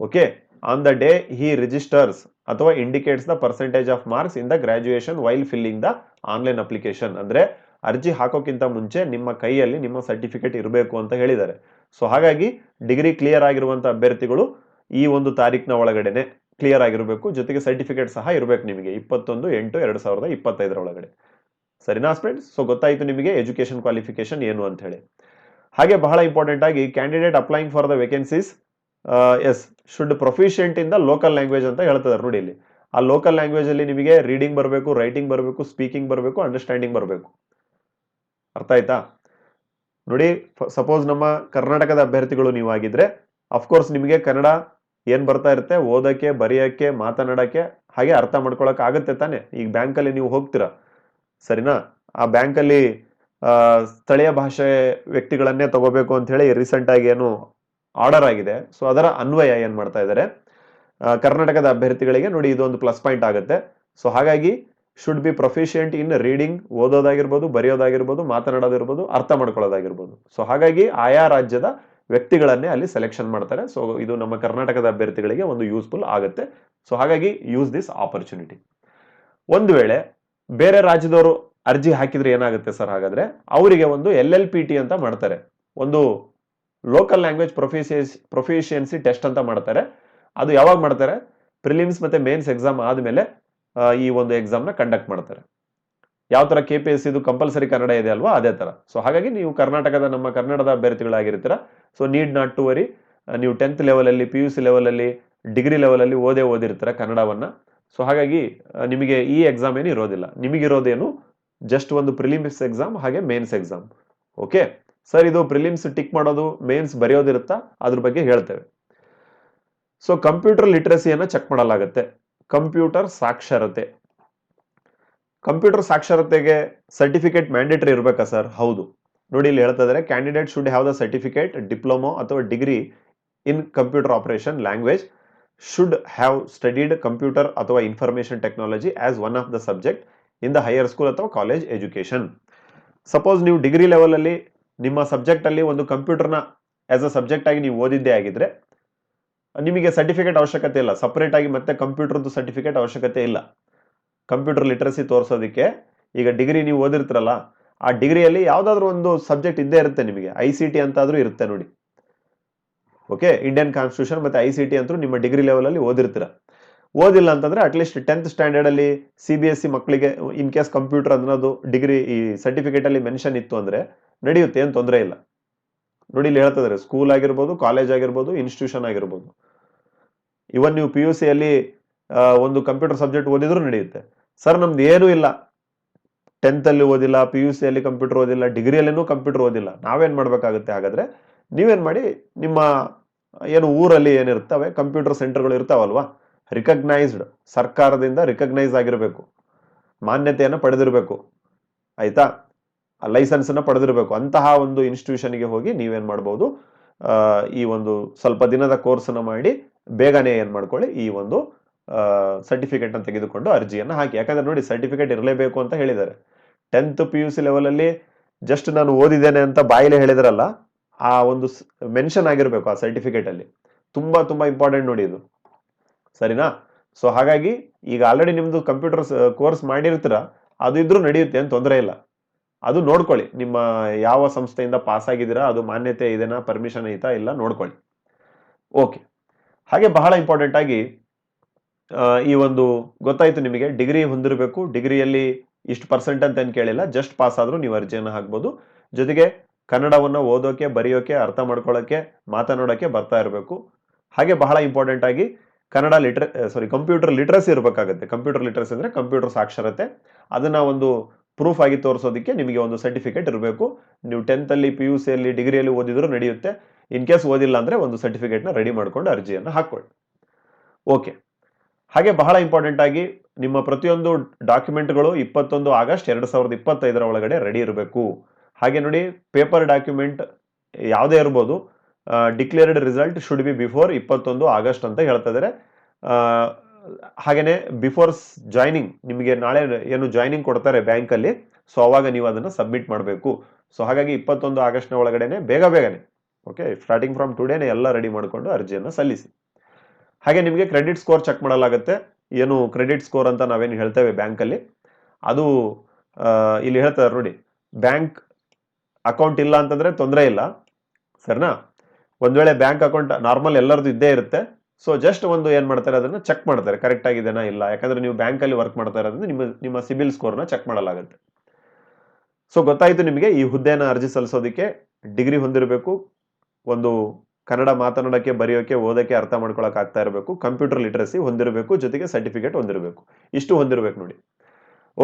okay on the day he registers ಅಥವಾ indicates the percentage of marks in the graduation while filling the online application ಅಂದ್ರೆ ಅರ್ಜಿ ಹಾಕೋಕ್ಕಿಂತ ಮುಂಚೆ ನಿಮ್ಮ ಕೈಯಲ್ಲಿ ನಿಮ್ಮ ಸರ್ಟಿಫಿಕೇಟ್ ಇರಬೇಕು ಅಂತ ಹೇಳಿದ್ದಾರೆ. ಸೊ ಹಾಗಾಗಿ ಡಿಗ್ರಿ ಕ್ಲಿಯರ್ ಆಗಿರುವಂಥ ಅಭ್ಯರ್ಥಿಗಳು ಈ ಒಂದು ತಾರೀಕಿನ ಒಳಗಡೆನೆ ಕ್ಲಿಯರ್ ಆಗಿರಬೇಕು. ಜೊತೆಗೆ ಸರ್ಟಿಫಿಕೇಟ್ ಸಹ ಇರಬೇಕು ನಿಮಗೆ. ಇಪ್ಪತ್ತೊಂದು, ಎಂಟು, ಎರಡು ಸಾವಿರದ ಇಪ್ಪತ್ತೈದರ ಒಳಗಡೆ. ಸರಿನಾ ಫ್ರೆಂಡ್ಸ್ ಸೊ ಗೊತ್ತಾಯಿತು ನಿಮಗೆ ಎಜುಕೇಶನ್ ಕ್ವಾಲಿಫಿಕೇಶನ್ ಏನು ಅಂತ ಹೇಳಿ. ಹಾಗೆ ಬಹಳ ಇಂಪಾರ್ಟೆಂಟ್ ಆಗಿ candidate applying for the vacancies is should proficient in the local language ಅಂತ ಹೇಳ್ತಿದ್ದಾರೆ ನೋಡಿ ಇಲ್ಲಿ. ಆ ಲೋಕಲ್ ಲ್ಯಾಂಗ್ವೇಜ್ ಅಲ್ಲಿ ನಿಮಗೆ ರೀಡಿಂಗ್ ಬರಬೇಕು ರೈಟಿಂಗ್ ಬರಬೇಕು ಸ್ಪೀಕಿಂಗ್ ಬರಬೇಕು ಅಂಡರ್ಸ್ಟ್ಯಾಂಡಿಂಗ್ ಬರಬೇಕು. ಅರ್ಥ ಆಯ್ತಾ? ನೋಡಿ ಸಪೋಸ್ ನಮ್ಮ ಕರ್ನಾಟಕದ ಅಭ್ಯರ್ಥಿಗಳು ನೀವು ಆಗಿದ್ರೆ ಅಫ್ಕೋರ್ಸ್ ನಿಮಗೆ ಕನ್ನಡ ಏನು ಬರ್ತಾ ಇರುತ್ತೆ? ಓದಕ್ಕೆ, ಬರೆಯೋಕ್ಕೆ, ಮಾತನಾಡಕ್ಕೆ ಹಾಗೆ ಅರ್ಥ ಮಾಡ್ಕೊಳಕ್ ಆಗುತ್ತೆ ತಾನೆ. ಈಗ ಬ್ಯಾಂಕಲ್ಲಿ ನೀವು ಹೋಗ್ತೀರಾ? ಸರಿನಾ? ಆ ಬ್ಯಾಂಕಲ್ಲಿ ಸ್ಥಳೀಯ ಭಾಷೆ ವ್ಯಕ್ತಿಗಳನ್ನೇ ತಗೋಬೇಕು ಅಂತ ಹೇಳಿ ರೀಸೆಂಟ್ ಆಗಿ ಏನು ಆರ್ಡರ್ ಆಗಿದೆ. ಸೊ ಅದರ ಅನ್ವಯ ಏನು ಮಾಡ್ತಾ ಇದ್ದಾರೆ ಕರ್ನಾಟಕದ ಅಭ್ಯರ್ಥಿಗಳಿಗೆ ನೋಡಿ ಇದೊಂದು ಪ್ಲಸ್ ಪಾಯಿಂಟ್ ಆಗುತ್ತೆ. ಸೊ ಹಾಗಾಗಿ should be proficient in reading ಓದೋದಾಗಿರ್ಬೋದು, ಬರೆಯೋದಾಗಿರ್ಬೋದು, ಮಾತನಾಡೋದಿರ್ಬೋದು, ಅರ್ಥ ಮಾಡ್ಕೊಳ್ಳೋದಾಗಿರ್ಬೋದು. ಸೊ ಹಾಗಾಗಿ ಆಯಾ ರಾಜ್ಯದ ವ್ಯಕ್ತಿಗಳನ್ನೇ ಅಲ್ಲಿ ಸೆಲೆಕ್ಷನ್ ಮಾಡ್ತಾರೆ. ಸೊ ಇದು ನಮ್ಮ ಕರ್ನಾಟಕದ ಅಭ್ಯರ್ಥಿಗಳಿಗೆ ಒಂದು ಯೂಸ್ಫುಲ್ ಆಗುತ್ತೆ. ಸೊ ಹಾಗಾಗಿ ಯೂಸ್ ದಿಸ್ ಆಪರ್ಚುನಿಟಿ ಒಂದು ವೇಳೆ ಬೇರೆ ರಾಜ್ಯದವರು ಅರ್ಜಿ ಹಾಕಿದ್ರೆ ಏನಾಗುತ್ತೆ ಸರ್ ಹಾಗಾದ್ರೆ? ಅವರಿಗೆ ಒಂದು ಎಲ್ ಎಲ್ ಪಿ ಟಿ ಅಂತ ಮಾಡ್ತಾರೆ. ಒಂದು local language proficiency proficiency test ಅಂತ ಮಾಡ್ತಾರೆ. ಅದು ಯಾವಾಗ ಮಾಡ್ತಾರೆ? ಪ್ರಿಲಿಮ್ಸ್ ಮತ್ತೆ ಮೇನ್ಸ್ ಎಕ್ಸಾಮ್ ಆದ್ಮೇಲೆ ಈ ಒಂದು ಎಕ್ಸಾಮ್ನ ಕಂಡಕ್ಟ್ ಮಾಡ್ತಾರೆ. ಯಾವ ತರ ಕೆ ಪಿ ಎಸ್ ಇದು ಕಂಪಲ್ಸರಿ ಕನ್ನಡ ಇದೆ ಅಲ್ವಾ, ಅದೇ ತರ. ಸೊ ಹಾಗಾಗಿ ನೀವು ಕರ್ನಾಟಕದ ನಮ್ಮ ಕನ್ನಡದ ಅಭ್ಯರ್ಥಿಗಳಾಗಿರ್ತೀರ. So need not to worry ನೀವು ಟೆಂತ್ ಲೆವೆಲಲ್ಲಿ ಪಿ ಯು ಸಿ ಲೆವೆಲಲ್ಲಿ ಡಿಗ್ರಿ ಲೆವೆಲಲ್ಲಿ ಓದೇ ಓದಿರ್ತೀರ ಕನ್ನಡವನ್ನ. ಸೊ ಹಾಗಾಗಿ ನಿಮಗೆ ಈ ಎಕ್ಸಾಮ್ ಏನು ಇರೋದಿಲ್ಲ. ನಿಮಗಿರೋದೇನು ಜಸ್ಟ್ ಒಂದು ಪ್ರಿಲಿಮ್ಸ್ ಎಕ್ಸಾಮ್ ಹಾಗೆ ಮೇನ್ಸ್ ಎಕ್ಸಾಮ್ ಓಕೆ ಸರ್ ಇದು ಪ್ರಿಲಿಮ್ಸ್ ಟಿಕ್ ಮಾಡೋದು ಮೇನ್ಸ್ ಬರೆಯೋದಿರುತ್ತಾ? ಅದ್ರ ಬಗ್ಗೆ ಹೇಳ್ತೇವೆ. ಸೊ ಕಂಪ್ಯೂಟರ್ ಲಿಟ್ರಸಿಯನ್ನ ಚೆಕ್ ಮಾಡಲಾಗುತ್ತೆ. ಕಂಪ್ಯೂಟರ್ ಸಾಕ್ಷರತೆ. ಕಂಪ್ಯೂಟರ್ ಸಾಕ್ಷರತೆಗೆ ಸರ್ಟಿಫಿಕೇಟ್ ಮ್ಯಾಂಡೇಟರಿ ಇರಬೇಕಾ ಸರ್? ಹೌದು. ನೋಡಿ, ಇಲ್ಲಿ ಹೇಳ್ತಾ ಇದ್ದಾರೆ candidate should have the certificate diploma ಅಥವಾ degree in computer operation language should have studied computer ಅಥವಾ information technology as one of the subject in the higher school ಅಥವಾ ಕಾಲೇಜ್ ಎಜುಕೇಷನ್ ಸಪೋಸ್ ನೀವು ಡಿಗ್ರಿ ಲೆವೆಲಲ್ಲಿ ನಿಮ್ಮ ಸಬ್ಜೆಕ್ಟಲ್ಲಿ ಒಂದು ಕಂಪ್ಯೂಟರ್ನ ಆಸ್ ಅ ಸಬ್ಜೆಕ್ಟ್ ಆಗಿ ನೀವು ಓದಿದ್ದೇ ಆಗಿದ್ರೆ ನಿಮಗೆ ಸರ್ಟಿಫಿಕೇಟ್ ಅವಶ್ಯಕತೆ ಇಲ್ಲ. ಸಪ್ರೇಟ್ ಆಗಿ ಮತ್ತೆ ಕಂಪ್ಯೂಟರ್ದು ಸರ್ಟಿಫಿಕೇಟ್ ಅವಶ್ಯಕತೆ ಇಲ್ಲ. ಕಂಪ್ಯೂಟರ್ ಲಿಟ್ರಸಿ ತೋರಿಸೋದಕ್ಕೆ ಈಗ ಡಿಗ್ರಿ ನೀವು ಓದಿರ್ತೀರಲ್ಲ, ಆ ಡಿಗ್ರಿಯಲ್ಲಿ ಯಾವುದಾದ್ರೂ ಒಂದು ಸಬ್ಜೆಕ್ಟ್ ಇದ್ದೇ ಇರುತ್ತೆ ನಿಮಗೆ. ಐ ಸಿ ಟಿ ಅಂತಾದ್ರೂ ಇರುತ್ತೆ ನೋಡಿ. ಓಕೆ ಇಂಡಿಯನ್ ಕಾನ್ಸ್ಟಿಟ್ಯೂಷನ್ ಮತ್ತೆ ಐ ಸಿ ಟಿ ಅಂತೂ ನಿಮ್ಮ ಡಿಗ್ರಿ ಲೆವೆಲಲ್ಲಿ ಓದಿರ್ತೀರ. ಓದಿಲ್ಲ ಅಂತಂದ್ರೆ ಅಟ್ಲೀಸ್ಟ್ ಟೆಂತ್ ಸ್ಟ್ಯಾಂಡರ್ಡಲ್ಲಿ ಸಿ ಬಿ ಎಸ್ ಸಿ ಮಕ್ಕಳಿಗೆ ಇನ್ ಕೇಸ್ ಕಂಪ್ಯೂಟರ್ ಅನ್ನೋದು ಡಿಗ್ರಿ ಈ ಸರ್ಟಿಫಿಕೇಟಲ್ಲಿ ಮೆನ್ಷನ್ ಇತ್ತು ಅಂದ್ರೆ ನಡೆಯುತ್ತೆ, ಏನು ತೊಂದರೆ ಇಲ್ಲ. ನೋಡಿ ಇಲ್ಲಿ ಹೇಳ್ತಿದ್ದಾರೆ ಸ್ಕೂಲ್ ಆಗಿರ್ಬೋದು ಕಾಲೇಜ್ ಆಗಿರ್ಬೋದು ಇನ್ಸ್ಟಿಟ್ಯೂಷನ್ ಆಗಿರ್ಬೋದು. ಇವನ್ ನೀವು ಪಿ ಯು ಸಿಯಲ್ಲಿ ಒಂದು ಕಂಪ್ಯೂಟರ್ ಸಬ್ಜೆಕ್ಟ್ ಓದಿದ್ರು ನಡೆಯುತ್ತೆ. ಸರ್ ನಮ್ದು ಏನೂ ಇಲ್ಲ. ಟೆಂತ್ ಅಲ್ಲಿ ಓದಿಲ್ಲ ಪಿ ಯು ಸಿಯಲ್ಲಿ ಕಂಪ್ಯೂಟರ್ ಓದಿಲ್ಲ ಡಿಗ್ರಿಯಲ್ಲೇನೂ ಕಂಪ್ಯೂಟರ್ ಓದಿಲ್ಲ. ನಾವೇನ್ ಮಾಡಬೇಕಾಗುತ್ತೆ ಹಾಗಾದ್ರೆ, ನೀವೇನು ಮಾಡಿ, ನಿಮ್ಮ ಏನು ಊರಲ್ಲಿ ಏನಿರ್ತವೆ ಕಂಪ್ಯೂಟರ್ ಸೆಂಟರ್ಗಳು ಇರ್ತಾವಲ್ವಾ ರಿಕಗ್ನೈಸ್ಡ್ ಸರ್ಕಾರದಿಂದ ರಿಕಗ್ನೈಸ್ ಆಗಿರಬೇಕು, ಮಾನ್ಯತೆಯನ್ನು ಪಡೆದಿರಬೇಕು. ಆಯ್ತಾ? ಲೈಸೆನ್ಸ್ ಅನ್ನ ಪಡೆದಿರಬೇಕು. ಅಂತಹ ಒಂದು ಇನ್ಸ್ಟಿಟ್ಯೂಷನ್ಗೆ ಹೋಗಿ ನೀವೇನು ಮಾಡ್ಬೋದು? ಆ, ಈ ಒಂದು ಸ್ವಲ್ಪ ದಿನದ ಕೋರ್ಸನ್ನು ಮಾಡಿ ಬೇಗನೆ ಏನು ಮಾಡ್ಕೊಳ್ಳಿ? ಈ ಒಂದು ಸರ್ಟಿಫಿಕೇಟ್ ಅನ್ನು ತೆಗೆದುಕೊಂಡು ಅರ್ಜಿಯನ್ನು ಹಾಕಿ. ಯಾಕಂದ್ರೆ ನೋಡಿ ಸರ್ಟಿಫಿಕೇಟ್ ಇರಲೇಬೇಕು ಅಂತ ಹೇಳಿದ್ದಾರೆ. ಟೆಂತ್ ಪಿ ಯು ಸಿ ಲೆವೆಲಲ್ಲಿ ಜಸ್ಟ್ ನಾನು ಓದಿದ್ದೇನೆ ಅಂತ ಬಾಯಿಲೆ ಹೇಳಿದ್ರಲ್ಲ ಆ ಒಂದು ಮೆನ್ಷನ್ ಆಗಿರಬೇಕು ಆ ಸರ್ಟಿಫಿಕೇಟ್ ಅಲ್ಲಿ. ತುಂಬಾ ತುಂಬಾ ಇಂಪಾರ್ಟೆಂಟ್ ನೋಡಿ ಇದು. ಸರಿನಾ? ಸೊ ಹಾಗಾಗಿ ಈಗ ಆಲ್ರೆಡಿ ನಿಮ್ಮದು ಕಂಪ್ಯೂಟರ್ ಕೋರ್ಸ್ ಮಾಡಿರ್ತೀರ? ಅದು ಇದ್ರೂ ನಡೆಯುತ್ತೆ ಅಂತ ತೊಂದರೆ ಇಲ್ಲ. ಅದು ನೋಡ್ಕೊಳ್ಳಿ. ನಿಮ್ಮ ಯಾವ ಸಂಸ್ಥೆಯಿಂದ ಪಾಸ್ ಆಗಿದ್ದೀರಾ ಅದು ಮಾನ್ಯತೆ ಇದೆನಾ ಪರ್ಮಿಷನ್ ಐತಾ, ಇಲ್ಲ ನೋಡ್ಕೊಳ್ಳಿ. ಓಕೆ ಹಾಗೆ ಬಹಳ ಇಂಪಾರ್ಟೆಂಟ್ ಆಗಿ ಈ ಒಂದು ಗೊತ್ತಾಯ್ತು ನಿಮಗೆ, ಡಿಗ್ರಿ ಹೊಂದಿರಬೇಕು, ಡಿಗ್ರಿಯಲ್ಲಿ ಇಷ್ಟು ಪರ್ಸೆಂಟ್ ಅಂತ ಏನು ಕೇಳಿಲ್ಲ ಜಸ್ಟ್ ಪಾಸ್ ಆದರೂ ನೀವು ಅರ್ಜಿಯನ್ನು ಹಾಕ್ಬೋದು. ಜೊತೆಗೆ ಕನ್ನಡವನ್ನು ಓದೋಕೆ, ಬರೆಯೋಕೆ, ಅರ್ಥ ಮಾಡ್ಕೊಳ್ಳೋಕೆ, ಮಾತನಾಡೋಕೆ ಬರ್ತಾ ಇರಬೇಕು. ಹಾಗೆ ಬಹಳ ಇಂಪಾರ್ಟೆಂಟ್ ಆಗಿ ಕನ್ನಡ ಲಿಟ್ರ ಸಾರಿ ಕಂಪ್ಯೂಟರ್ ಲಿಟ್ರಸಿ ಇರಬೇಕಾಗುತ್ತೆ. ಕಂಪ್ಯೂಟರ್ ಲಿಟ್ರಸಿ ಅಂದರೆ ಕಂಪ್ಯೂಟರ್ ಸಾಕ್ಷರತೆ. ಅದನ್ನ ಒಂದು ಪ್ರೂಫ್ ಆಗಿ ತೋರಿಸೋದಕ್ಕೆ ನಿಮಗೆ ಒಂದು ಸರ್ಟಿಫಿಕೇಟ್ ಇರಬೇಕು. ನೀವು ಟೆಂತ್ ಅಲ್ಲಿ ಪಿ ಯು ಸಿ ಅಲ್ಲಿ ಡಿಗ್ರಿಯಲ್ಲಿ ಓದಿದ್ರು ನಡೆಯುತ್ತೆ. ಇನ್ ಕೇಸ್ ಓದಿಲ್ಲ ಅಂದ್ರೆ ಒಂದು ಸರ್ಟಿಫಿಕೇಟ್ನ ರೆಡಿ ಮಾಡ್ಕೊಂಡು ಅರ್ಜಿಯನ್ನು ಹಾಕ್ಕೊಳ್ಳಿ. ಓಕೆ ಹಾಗೆ ಬಹಳ ಇಂಪಾರ್ಟೆಂಟ್ ಆಗಿ ನಿಮ್ಮ ಪ್ರತಿಯೊಂದು ಡಾಕ್ಯುಮೆಂಟ್ಗಳು ಇಪ್ಪತ್ತೊಂದು ಆಗಸ್ಟ್ ಎರಡು ಸಾವಿರದ ಇಪ್ಪತ್ತೈದರ ಒಳಗಡೆ ರೆಡಿ ಇರಬೇಕು. ಹಾಗೆ ನೋಡಿ ಪೇಪರ್ ಡಾಕ್ಯುಮೆಂಟ್ ಯಾವುದೇ ಇರ್ಬೋದು declared result should be before ಇಪ್ಪತ್ತೊಂದು ಆಗಸ್ಟ್ ಅಂತ ಹೇಳ್ತಾ ಇದ್ದಾರೆ ಹಾಗೇನೆ ಬಿಫೋರ್ ಜಾಯ್ನಿಂಗ್ ನಿಮಗೆ ನಾಳೆ ಏನು ಜಾಯ್ನಿಂಗ್ ಕೊಡ್ತಾರೆ ಬ್ಯಾಂಕಲ್ಲಿ ಸೊ ಅವಾಗ ನೀವು ಅದನ್ನ ಸಬ್ಮಿಟ್ ಮಾಡಬೇಕು. ಸೊ ಹಾಗಾಗಿ ಇಪ್ಪತ್ತೊಂದು ಆಗಸ್ಟ್ನ ಒಳಗಡೆನೆ ಬೇಗ ಬೇಗನೆ ಓಕೆ ಸ್ಟಾರ್ಟಿಂಗ್ ಫ್ರಮ್ ಟುಡೇನೆ ಎಲ್ಲ ರೆಡಿ ಮಾಡಿಕೊಂಡು ಅರ್ಜಿಯನ್ನು ಸಲ್ಲಿಸಿ. ಹಾಗೆ ನಿಮಗೆ ಕ್ರೆಡಿಟ್ ಸ್ಕೋರ್ ಚೆಕ್ ಮಾಡಲಾಗುತ್ತೆ. ಏನು ಕ್ರೆಡಿಟ್ ಸ್ಕೋರ್ ಅಂತ ನಾವೇನು ಹೇಳ್ತೇವೆ ಬ್ಯಾಂಕಲ್ಲಿ ಅದು ಇಲ್ಲಿ ಹೇಳ್ತಾರೆ ನೋಡಿ ಬ್ಯಾಂಕ್ ಅಕೌಂಟ್ ಇಲ್ಲ ಅಂತಂದ್ರೆ ತೊಂದರೆ ಇಲ್ಲ, ಸರಿನಾ? ಒಂದು ವೇಳೆ ಬ್ಯಾಂಕ್ ಅಕೌಂಟ್ ನಾರ್ಮಲ್ ಎಲ್ಲರದು ಇದ್ದೇ ಇರುತ್ತೆ ಸೊ ಜಸ್ಟ್ ಒಂದು ಏನ್ ಮಾಡ್ತಾರೆ, ಅದನ್ನ ಚೆಕ್ ಮಾಡ್ತಾರೆ. ಕರೆಕ್ಟ್ ಆಗಿದೆನಾ ಇಲ್ಲ? ಯಾಕಂದ್ರೆ ನೀವು ಬ್ಯಾಂಕ್ ಅಲ್ಲಿ ವರ್ಕ್ ಮಾಡ್ತಾ ಇರೋದ್ರಿಂದ ನಿಮ್ಮ ನಿಮ್ಮ ಸಿಬಿಲ್ ಸ್ಕೋರ್ನ ಚೆಕ್ ಮಾಡಲಾಗುತ್ತೆ. ಸೊ ಗೊತ್ತಾಯ್ತು ನಿಮಗೆ, ಈ ಹುದ್ದೆನ ಅರ್ಜಿ ಸಲ್ಲಿಸೋದಕ್ಕೆ ಡಿಗ್ರಿ ಹೊಂದಿರಬೇಕು, ಒಂದು ಕನ್ನಡ ಮಾತನಾಡೋಕೆ, ಬರೆಯೋಕೆ, ಓದೋಕೆ ಅರ್ಥ ಮಾಡ್ಕೊಳಕ್ ಆಗ್ತಾ ಇರಬೇಕು ಕಂಪ್ಯೂಟರ್ ಲಿಟ್ರಸಿ ಹೊಂದಿರಬೇಕು, ಜೊತೆಗೆ ಸರ್ಟಿಫಿಕೇಟ್ ಹೊಂದಿರಬೇಕು. ಇಷ್ಟು ಹೊಂದಿರಬೇಕು ನೋಡಿ.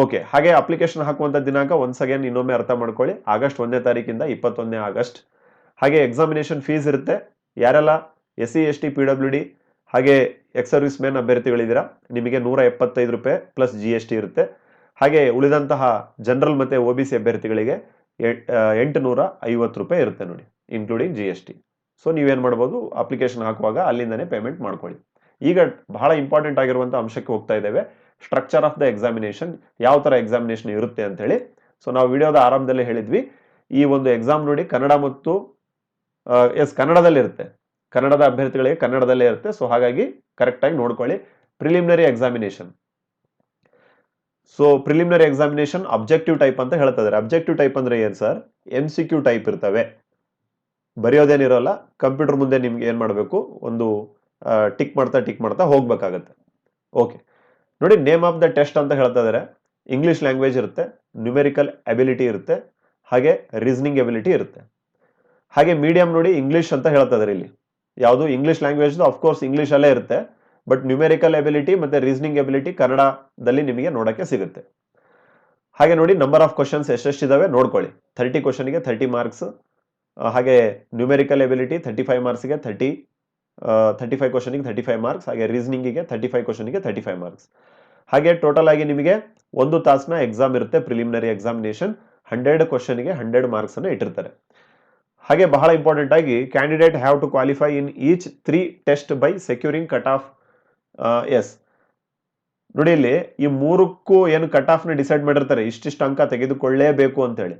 ಓಕೆ ಹಾಗೆ ಅಪ್ಲಿಕೇಶನ್ ಹಾಕುವಂತ ದಿನಾಂಕ ಒನ್ಸ್ ಅಗೇನ್ ಇನ್ನೊಮ್ಮೆ ಅರ್ಥ ಮಾಡ್ಕೊಳ್ಳಿ. ಆಗಸ್ಟ್ ಒಂದನೇ ತಾರೀಕಿಂದ ಇಪ್ಪತ್ತೊಂದನೇ ಆಗಸ್ಟ್. ಹಾಗೆ ಎಕ್ಸಾಮಿನೇಷನ್ ಫೀಸ್ ಇರುತ್ತೆ. ಯಾರೆಲ್ಲ? S C, S T, P W D ಹಾಗೆ ಎಕ್ಸ್ ಸರ್ವಿಸ್ ಮ್ಯಾನ್ ಅಭ್ಯರ್ಥಿಗಳಿದ್ದೀರಾ? ನಿಮಗೆ ನೂರ ಎಪ್ಪತ್ತೈದು ರೂಪಾಯಿ ಪ್ಲಸ್ ಜಿ ಎಸ್ ಟಿ ಇರುತ್ತೆ. ಹಾಗೆ ಉಳಿದಂತಹ ಜನರಲ್ ಮತ್ತು ಒ ಬಿ ಸಿ ಅಭ್ಯರ್ಥಿಗಳಿಗೆ ಎಂಟು ನೂರ ಐವತ್ತು ರೂಪಾಯಿ ಇರುತ್ತೆ ನೋಡಿ including G S T so ನೀವೇನು ಮಾಡ್ಬೋದು? ಅಪ್ಲಿಕೇಶನ್ ಹಾಕುವಾಗ ಅಲ್ಲಿಂದನೇ ಪೇಮೆಂಟ್ ಮಾಡ್ಕೊಳ್ಳಿ. ಈಗ ಬಹಳ ಇಂಪಾರ್ಟೆಂಟ್ ಆಗಿರುವಂಥ ಅಂಶಕ್ಕೆ ಹೋಗ್ತಾ ಇದ್ದೇವೆ. ಸ್ಟ್ರಕ್ಚರ್ ಆಫ್ ದ ಎಕ್ಸಾಮಿನೇಷನ್ ಯಾವ ಥರ ಎಕ್ಸಾಮಿನೇಷನ್ ಇರುತ್ತೆ ಅಂತೇಳಿ ಸೊ ನಾವು ವಿಡಿಯೋದ ಆರಂಭದಲ್ಲೇ ಹೇಳಿದ್ವಿ. ಈ ಒಂದು ಎಕ್ಸಾಮ್ ನೋಡಿ ಕನ್ನಡ ಮತ್ತು ಎಸ್ ಕನ್ನಡದಲ್ಲಿ ಇರುತ್ತೆ ಕನ್ನಡದ ಅಭ್ಯರ್ಥಿಗಳಿಗೆ ಕನ್ನಡದಲ್ಲೇ ಇರುತ್ತೆ. ಸೊ ಹಾಗಾಗಿ ಕರೆಕ್ಟಾಗಿ ನೋಡ್ಕೊಳ್ಳಿ. Preliminary examination so preliminary examination objective type ಅಂತ ಹೇಳ್ತಾ ಇದ್ದಾರೆ ಅಬ್ಜೆಕ್ಟಿವ್ ಟೈಪ್ ಅಂದ್ರೆ ಏನ್ sir M C Q type ಇರ್ತವೆ. ಬರೆಯೋದೇನಿರೋಲ್ಲ ಕಂಪ್ಯೂಟರ್ ಮುಂದೆ ನಿಮ್ಗೆ ಏನು ಮಾಡಬೇಕು? ಒಂದು ಟಿಕ್ ಮಾಡ್ತಾ ಟಿಕ್ ಮಾಡ್ತಾ ಹೋಗ್ಬೇಕಾಗತ್ತೆ. ಓಕೆ ನೋಡಿ ನೇಮ್ ಆಫ್ ದ ಟೆಸ್ಟ್ ಅಂತ ಹೇಳ್ತಾ ಇದ್ದಾರೆ ಇಂಗ್ಲಿಷ್ ಲ್ಯಾಂಗ್ವೇಜ್ ಇರುತ್ತೆ. ನ್ಯೂಮೆರಿಕಲ್ ಅಬಿಲಿಟಿ ಇರುತ್ತೆ. ಹಾಗೆ ರೀಸನಿಂಗ್ ಎಬಿಲಿಟಿ ಇರುತ್ತೆ. ಹಾಗೆ ಮೀಡಿಯಂ ನೋಡಿ ಇಂಗ್ಲಿಷ್ ಅಂತ ಹೇಳ್ತಾ ಇದ್ದಾರೆ ಇಲ್ಲಿ. ಯಾವುದು ಇಂಗ್ಲಿಷ್ ಲ್ಯಾಂಗ್ವೇಜ್ ಅಫ್ಕೋರ್ಸ್ ಇಂಗ್ಲಿಷ್ ಅಲ್ಲೇ ಇರುತ್ತೆ. ಬಟ್ ನ್ಯೂಮೆರಿಕಲ್ ಎಬಿಲಿಟಿ ಮತ್ತೆ ರೀಸನಿಂಗ್ ಎಬಿಲಿಟಿ ಕನ್ನಡದಲ್ಲಿ ನಿಮಗೆ ನೋಡಕ್ಕೆ ಸಿಗುತ್ತೆ. ಹಾಗೆ ನೋಡಿ ನಂಬರ್ ಆಫ್ ಕ್ವಶನ್ಸ್ ಎಷ್ಟೆಷ್ಟಿದ್ದಾವೆ ನೋಡ್ಕೊಳ್ಳಿ. ಥರ್ಟಿ ಕ್ವಶನ್ಗೆ ಥರ್ಟಿ ಮಾರ್ಕ್ಸ್ ಹಾಗೆ ನ್ಯೂಮೆರಿಕಲ್ ಎಬಿಲಿಟಿ ಥರ್ಟಿ ಫೈವ್ ಮಾರ್ಕ್ಸ್ಗೆ ಥರ್ಟಿ ಥರ್ಟಿ ಫೈವ್ ಕ್ವಶನಿಗೆ ಥರ್ಟಿ ಫೈವ್ ಮಾರ್ಕ್ಸ್ ಹಾಗೆ ರೀಸನಿಂಗಿಗೆ ಥರ್ಟಿ ಫೈವ್ ಕ್ವಶನಿಗೆ ಥರ್ಟಿ ಫೈವ್ ಮಾರ್ಕ್ಸ್ ಹಾಗೆ ಟೋಟಲ್ ಆಗಿ ನಿಮಗೆ ಒಂದು ತಾಸಿನ ಎಕ್ಸಾಮ್ ಇರುತ್ತೆ ಪ್ರಿಲಿಮಿನರಿ ಎಕ್ಸಾಮಿನೇಷನ್ ಹಂಡ್ರೆಡ್ ಕ್ವಶನ್ಗೆ ಹಂಡ್ರೆಡ್ ಮಾರ್ಕ್ಸ್ ಅನ್ನು ಇಟ್ಟಿರ್ತಾರೆ. ಹಾಗೆ ಬಹಳ ಇಂಪಾರ್ಟೆಂಟ್ ಆಗಿ candidate have to qualify in each three test by securing cut off s ನೋಡಿ ಇಲ್ಲಿ ಈ ಮೂರಕ್ಕೂ ಏನು ಕಟ್ ಆಫ್ನ ಡಿಸೈಡ್ ಮಾಡಿರ್ತಾರೆ, ಇಷ್ಟಿಷ್ಟು ಅಂಕ ತೆಗೆದುಕೊಳ್ಳೇಬೇಕು ಅಂತ ಹೇಳಿ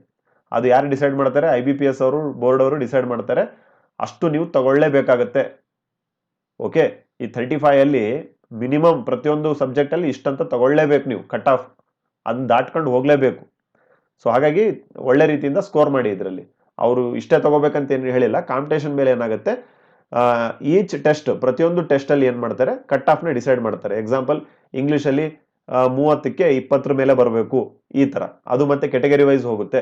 ಅದು ಯಾರು ಡಿಸೈಡ್ ಮಾಡ್ತಾರೆ? ಐ ಬಿ ಪಿ ಎಸ್ ಅವರು ಬೋರ್ಡ್ ಅವರು ಡಿಸೈಡ್ ಮಾಡ್ತಾರೆ. ಅಷ್ಟು ನೀವು ತಗೊಳ್ಳೇಬೇಕಾಗತ್ತೆ. ಓಕೆ ಈ ಥರ್ಟಿ ಫೈವ್ ಅಲ್ಲಿ ಮಿನಿಮಮ್ ಪ್ರತಿಯೊಂದು ಸಬ್ಜೆಕ್ಟಲ್ಲಿ ಇಷ್ಟಂತ ತಗೊಳ್ಳೇಬೇಕು ನೀವು ಕಟ್ ಆಫ್ ಅದನ್ನ ದಾಟ್ಕೊಂಡು ಹೋಗಲೇಬೇಕು. ಸೊ ಹಾಗಾಗಿ ಒಳ್ಳೆ ರೀತಿಯಿಂದ ಸ್ಕೋರ್ ಮಾಡಿ ಇದರಲ್ಲಿ. ಅವರು ಇಷ್ಟೇ ತಗೋಬೇಕಂತ ಏನು ಹೇಳಿಲ್ಲ. ಕಾಂಪಿಟೇಷನ್ ಮೇಲೆ ಏನಾಗುತ್ತೆ? ಈಚ್ ಟೆಸ್ಟ್ ಪ್ರತಿಯೊಂದು ಟೆಸ್ಟ್ ಅಲ್ಲಿ ಏನ್ ಮಾಡ್ತಾರೆ? ಕಟ್ ಆಫ್ನ ಡಿಸೈಡ್ ಮಾಡ್ತಾರೆ. ಎಕ್ಸಾಂಪಲ್ ಇಂಗ್ಲಿಷ್ ಅಲ್ಲಿ ಆ, ಮೂವತ್ತಕ್ಕೆ ಇಪ್ಪತ್ತರ ಮೇಲೆ ಬರಬೇಕು. ಈ ತರ. ಅದು ಮತ್ತೆ ಕೆಟಗರಿ ವೈಸ್ ಹೋಗುತ್ತೆ.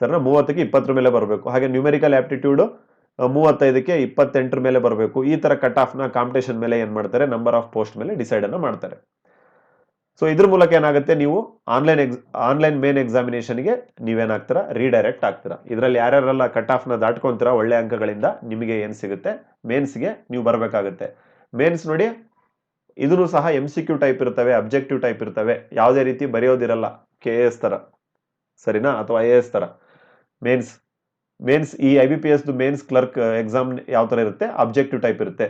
ಸರ್ನ? ಮೂವತ್ತಕ್ಕೆ ಇಪ್ಪತ್ತರ ಮೇಲೆ ಬರಬೇಕು. ಹಾಗೆ ನ್ಯೂಮೆರಿಕಲ್ ಆಪ್ಟಿಟ್ಯೂಡ್ ಮೂವತ್ತೈದಕ್ಕೆ ಇಪ್ಪತ್ತೆಂಟರ ಮೇಲೆ ಬರಬೇಕು. ಈ ತರ ಕಟ್ ಆಫ್ನ ಕಾಂಪಿಟೇಷನ್ ಮೇಲೆ ಏನು ಮಾಡ್ತಾರೆ? ನಂಬರ್ ಆಫ್ ಪೋಸ್ಟ್ ಮೇಲೆ ಡಿಸೈಡ್ ಅನ್ನ ಮಾಡ್ತಾರೆ. ಸೊ ಇದ್ರ ಮೂಲಕ ಏನಾಗುತ್ತೆ? ನೀವು ಆನ್ಲೈನ್ ಎಕ್ಸ್ ಆನ್ಲೈನ್ ಮೇನ್ ಎಕ್ಸಾಮಿನೇಷನ್ಗೆ ನೀವೇನಾಗ್ತೀರಾ? ರೀಡೈರೆಕ್ಟ್ ಆಗ್ತೀರಾ. ಇದರಲ್ಲಿ ಯಾರ್ಯಾರೆಲ್ಲ ಕಟ್ ಆಫ್ನ ದಾಟ್ಕೊಂತೀರಾ, ಒಳ್ಳೆ ಅಂಕಗಳಿಂದ ನಿಮಗೆ ಏನು ಸಿಗುತ್ತೆ? ಮೇನ್ಸ್ಗೆ ನೀವು ಬರಬೇಕಾಗುತ್ತೆ. ಮೇನ್ಸ್ ನೋಡಿ, ಇದನ್ನು ಸಹ ಎಂ ಸಿ ಕ್ಯೂ ಟೈಪ್ ಇರ್ತವೆ ಅಬ್ಜೆಕ್ಟಿವ್ ಟೈಪ್ ಇರ್ತವೆ. ಯಾವುದೇ ರೀತಿ ಬರೆಯೋದಿರಲ್ಲ ಕೆ ಎ ಎಸ್ ಥರ. ಸರಿನಾ? ಅಥವಾ ಐ ಎ ಎಸ್ ಥರ. ಮೇನ್ಸ್ ಮೇನ್ಸ್ ಈ ಐ ಬಿ ಪಿ ಎಸ್ದು ಮೇನ್ಸ್ ಕ್ಲರ್ಕ್ ಎಕ್ಸಾಮ್ ಯಾವ ತರ ಇರುತ್ತೆ? ಅಬ್ಜೆಕ್ಟಿವ್ ಟೈಪ್ ಇರುತ್ತೆ.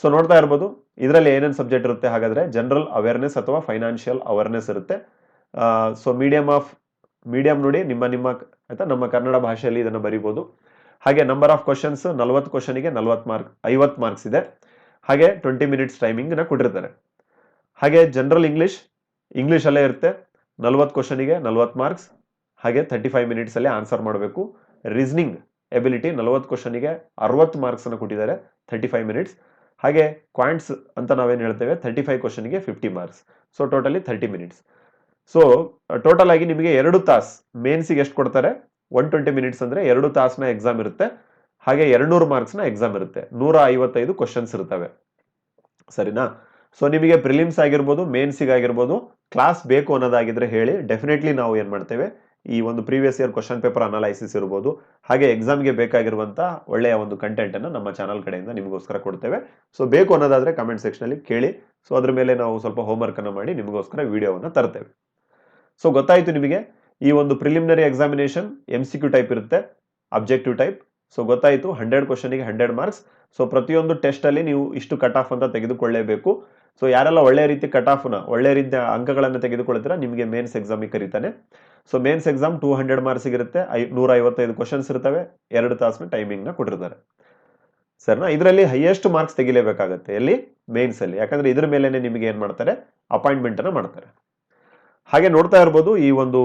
ಸೊ ನೋಡ್ತಾ ಇರ್ಬೋದು. ಇದರಲ್ಲಿ ಏನೇನು ಸಬ್ಜೆಕ್ಟ್ ಇರುತ್ತೆ? ಹಾಗಾದರೆ ಜನರಲ್ ಅವೇರ್ನೆಸ್ ಅಥವಾ ಫೈನಾನ್ಷಿಯಲ್ ಅವೇರ್ನೆಸ್ ಇರುತ್ತೆ. ಸೊ ಮೀಡಿಯಮ್ ಆಫ್ ಮೀಡಿಯಂ ನೋಡಿ ನಿಮ್ಮ ನಿಮ್ಮ, ಆಯಿತಾ? ನಮ್ಮ ಕನ್ನಡ ಭಾಷೆಯಲ್ಲಿ ಇದನ್ನು ಬರಿಬೋದು. ಹಾಗೆ ನಂಬರ್ ಆಫ್ ಕ್ವಶನ್ಸ್ ನಲ್ವತ್ತು ಕ್ವಶನ್ಗೆ ನಲ್ವತ್ತು ಮಾರ್ಕ್ ಐವತ್ತು ಮಾರ್ಕ್ಸ್ ಇದೆ. ಹಾಗೆ ಟ್ವೆಂಟಿ ಮಿನಿಟ್ಸ್ ಟೈಮಿಂಗ್ನ ಕೊಟ್ಟಿರ್ತಾರೆ. ಹಾಗೆ ಜನರಲ್ ಇಂಗ್ಲಿಷ್ ಇಂಗ್ಲೀಷಲ್ಲೇ ಇರುತ್ತೆ. ನಲ್ವತ್ತು ಕ್ವಶನಿಗೆ ನಲ್ವತ್ತು ಮಾರ್ಕ್ಸ್ ಹಾಗೆ ತರ್ಟಿ ಫೈವ್ ಮಿನಿಟ್ಸಲ್ಲಿ ಆನ್ಸರ್ ಮಾಡಬೇಕು. ರೀಸನಿಂಗ್ ಎಬಿಲಿಟಿ ನಲವತ್ತು ಕ್ವಶನಿಗೆ ಅರವತ್ತು ಮಾರ್ಕ್ಸನ್ನು ಕೊಟ್ಟಿದ್ದಾರೆ. ತರ್ಟಿ ಫೈವ್ ಮಿನಿಟ್ಸ್ ಹಾಗೆ ಕ್ವಾಂಟ್ಸ್ ಅಂತ ನಾವೇನು ಹೇಳ್ತೇವೆ? ತರ್ಟಿ ಫೈವ್ ಕ್ವಶನ್ಗೆ fifty marks so totally thirty minutes so total ಆಗಿ ನಿಮಗೆ ಎರಡು ತಾಸು ಮೇನ್ಸಿಗೆ ಎಷ್ಟು ಕೊಡ್ತಾರೆ? ಒನ್ ಟ್ವೆಂಟಿ ಮಿನಿಟ್ಸ್ ಅಂದರೆ ಎರಡು ತಾಸ್ನ ಎಕ್ಸಾಮ್ ಇರುತ್ತೆ. ಹಾಗೆ ಎರಡ್ನೂರು ಮಾರ್ಕ್ಸ್ನ ಎಕ್ಸಾಮ್ ಇರುತ್ತೆ. ನೂರ ಐವತ್ತೈದು ಕ್ವಶನ್ಸ್ ಇರ್ತವೆ ಸರಿನಾ? ಸೊ ನಿಮಗೆ ಪ್ರಿಲಿಮ್ಸ್ ಆಗಿರ್ಬೋದು ಮೇನ್ಸಿಗೆ ಆಗಿರ್ಬೋದು ಕ್ಲಾಸ್ ಬೇಕು ಅನ್ನೋದಾಗಿದ್ರೆ ಹೇಳಿ ಡೆಫಿನೆಟ್ಲಿ ನಾವು ಏನು ಮಾಡ್ತೇವೆ? ಈ ಒಂದು previous year question paper analysis ಇರ್ಬೋದು. ಹಾಗೆ ಎಕ್ಸಾಮ್ಗೆ ಬೇಕಾಗಿರುವಂಥ ಒಳ್ಳೆಯ ಒಂದು ಕಂಟೆಂಟ್ ಅನ್ನು ನಮ್ಮ ಚಾನಲ್ ಕಡೆಯಿಂದ ನಿಮಗೋಸ್ಕರ ಕೊಡ್ತೇವೆ. ಸೊ ಬೇಕು ಅನ್ನೋದಾದ್ರೆ ಕಮೆಂಟ್ ಸೆಕ್ಷನ್ ಅಲ್ಲಿ ಕೇಳಿ. ಸೊ ಅದ್ರ ಮೇಲೆ ನಾವು ಸ್ವಲ್ಪ ಹೋಮ್ವರ್ಕನ್ನು ಮಾಡಿ ನಿಮಗೋಸ್ಕರ ವಿಡಿಯೋವನ್ನು ತರ್ತೇವೆ. ಸೊ ಗೊತ್ತಾಯ್ತು ನಿಮಗೆ? ಈ ಒಂದು preliminary examination M C Q type ಇರುತ್ತೆ. ಅಬ್ಜೆಕ್ಟಿವ್ ಟೈಪ್ ಸೊ ಗೊತ್ತಾಯ್ತು? ಹಂಡ್ರೆಡ್ ಕ್ವಶನ್ಗೆ ಹಂಡ್ರೆಡ್ ಮಾರ್ಕ್ಸ್ ಸೊ ಪ್ರತಿಯೊಂದು ಟೆಸ್ಟ್ ಅಲ್ಲಿ ನೀವು ಇಷ್ಟು ಕಟ್ ಆಫ್ ಅಂತ ತೆಗೆದುಕೊಳ್ಳೇಬೇಕು. ಸೊ ಯಾರೆಲ್ಲ ಒಳ್ಳೆಯ ರೀತಿ ಕಟ್ ಆಫ್ನ ಒಳ್ಳೆಯ ರೀತಿಯ ಅಂಕಗಳನ್ನು ತೆಗೆದುಕೊಳ್ತೀರಾ ನಿಮಗೆ ಮೇನ್ಸ್ ಎಕ್ಸಾಮಿಗೆ ಕರೀತಾನೆ. So mains exam two hundred marks ಇರುತ್ತೆ, ಐ ನೂರ ಐವತ್ತೈದು ಕ್ವಶನ್ಸ್ ಇರ್ತವೆ, ಎರಡು ತಾಸಿನ ಟೈಮಿಂಗ್ನ ಕೊಟ್ಟಿರ್ತಾರೆ. ಸರ್ನಾ ಇದರಲ್ಲಿ ಹೈಯೆಸ್ಟ್ ಮಾರ್ಕ್ಸ್ ತೆಗಿಲೇಬೇಕಾಗತ್ತೆ ಎಲ್ಲಿ? ಮೇನ್ಸಲ್ಲಿ ಯಾಕಂದ್ರೆ ಇದ್ರ ಮೇಲೆನೆ ನಿಮಗೆ ಏನು ಮಾಡ್ತಾರೆ? ಅಪಾಯಿಂಟ್ಮೆಂಟ್ ಅನ್ನ ಮಾಡ್ತಾರೆ. ಹಾಗೆ ನೋಡ್ತಾ ಇರ್ಬೋದು ಈ ಒಂದು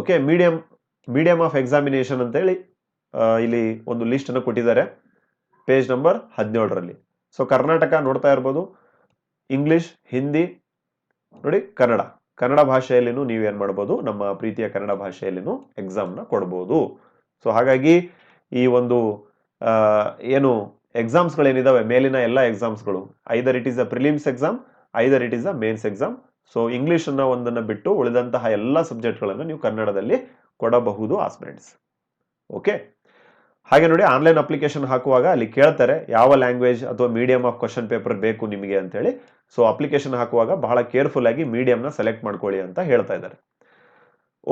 okay medium medium of examination ಅಂತ ಹೇಳಿ ಇಲ್ಲಿ ಒಂದು ಲಿಸ್ಟ್ ಅನ್ನು ಕೊಟ್ಟಿದ್ದಾರೆ. ಪೇಜ್ ನಂಬರ್ ಹದಿನೇಳರಲ್ಲಿ. ಸೊ ಕರ್ನಾಟಕ ನೋಡ್ತಾ ಇರ್ಬೋದು ಇಂಗ್ಲಿಷ್ ಹಿಂದಿ ನೋಡಿ ಕನ್ನಡ ಕನ್ನಡ ಭಾಷೆಯಲ್ಲಿನೂ ನೀವು ಏನ್ ಮಾಡ್ಬೋದು, ನಮ್ಮ ಪ್ರೀತಿಯ ಕನ್ನಡ ಭಾಷೆಯಲ್ಲಿನೂ ಎಕ್ಸಾಮ್ನ ಕೊಡ್ಬೋದು. ಸೊ ಹಾಗಾಗಿ ಈ ಒಂದು ಏನು ಎಕ್ಸಾಮ್ಸ್ಗಳೇನಿದಾವೆ ಮೇಲಿನ ಎಲ್ಲ ಎಕ್ಸಾಮ್ಸ್ಗಳು either it is a prelims exam either it is a mains exam so English ಒಂದನ್ನು ಬಿಟ್ಟು ಉಳಿದಂತಹ ಎಲ್ಲ ಸಬ್ಜೆಕ್ಟ್ಗಳನ್ನು ನೀವು ಕನ್ನಡದಲ್ಲಿ ಕೊಡಬಹುದು ಆಸ್ಪಿರೆಂಟ್ಸ್ ಓಕೆ ಹಾಗೆ ನೋಡಿ ಆನ್ಲೈನ್ ಅಪ್ಲಿಕೇಶನ್ ಹಾಕುವಾಗ ಅಲ್ಲಿ ಕೇಳ್ತಾರೆ, ಯಾವ ಲ್ಯಾಂಗ್ವೇಜ್ ಅಥವಾ ಮೀಡಿಯಂ ಆಫ್ ಕ್ವಶನ್ ಪೇಪರ್ ಬೇಕು ನಿಮಗೆ ಅಂತೇಳಿ. ಸೊ ಅಪ್ಲಿಕೇಶನ್ ಹಾಕುವಾಗ ಬಹಳ ಕೇರ್ಫುಲ್ ಆಗಿ ಮೀಡಿಯಂನ ಸೆಲೆಕ್ಟ್ ಮಾಡ್ಕೊಳ್ಳಿ ಅಂತ ಹೇಳ್ತಾ ಇದ್ದಾರೆ.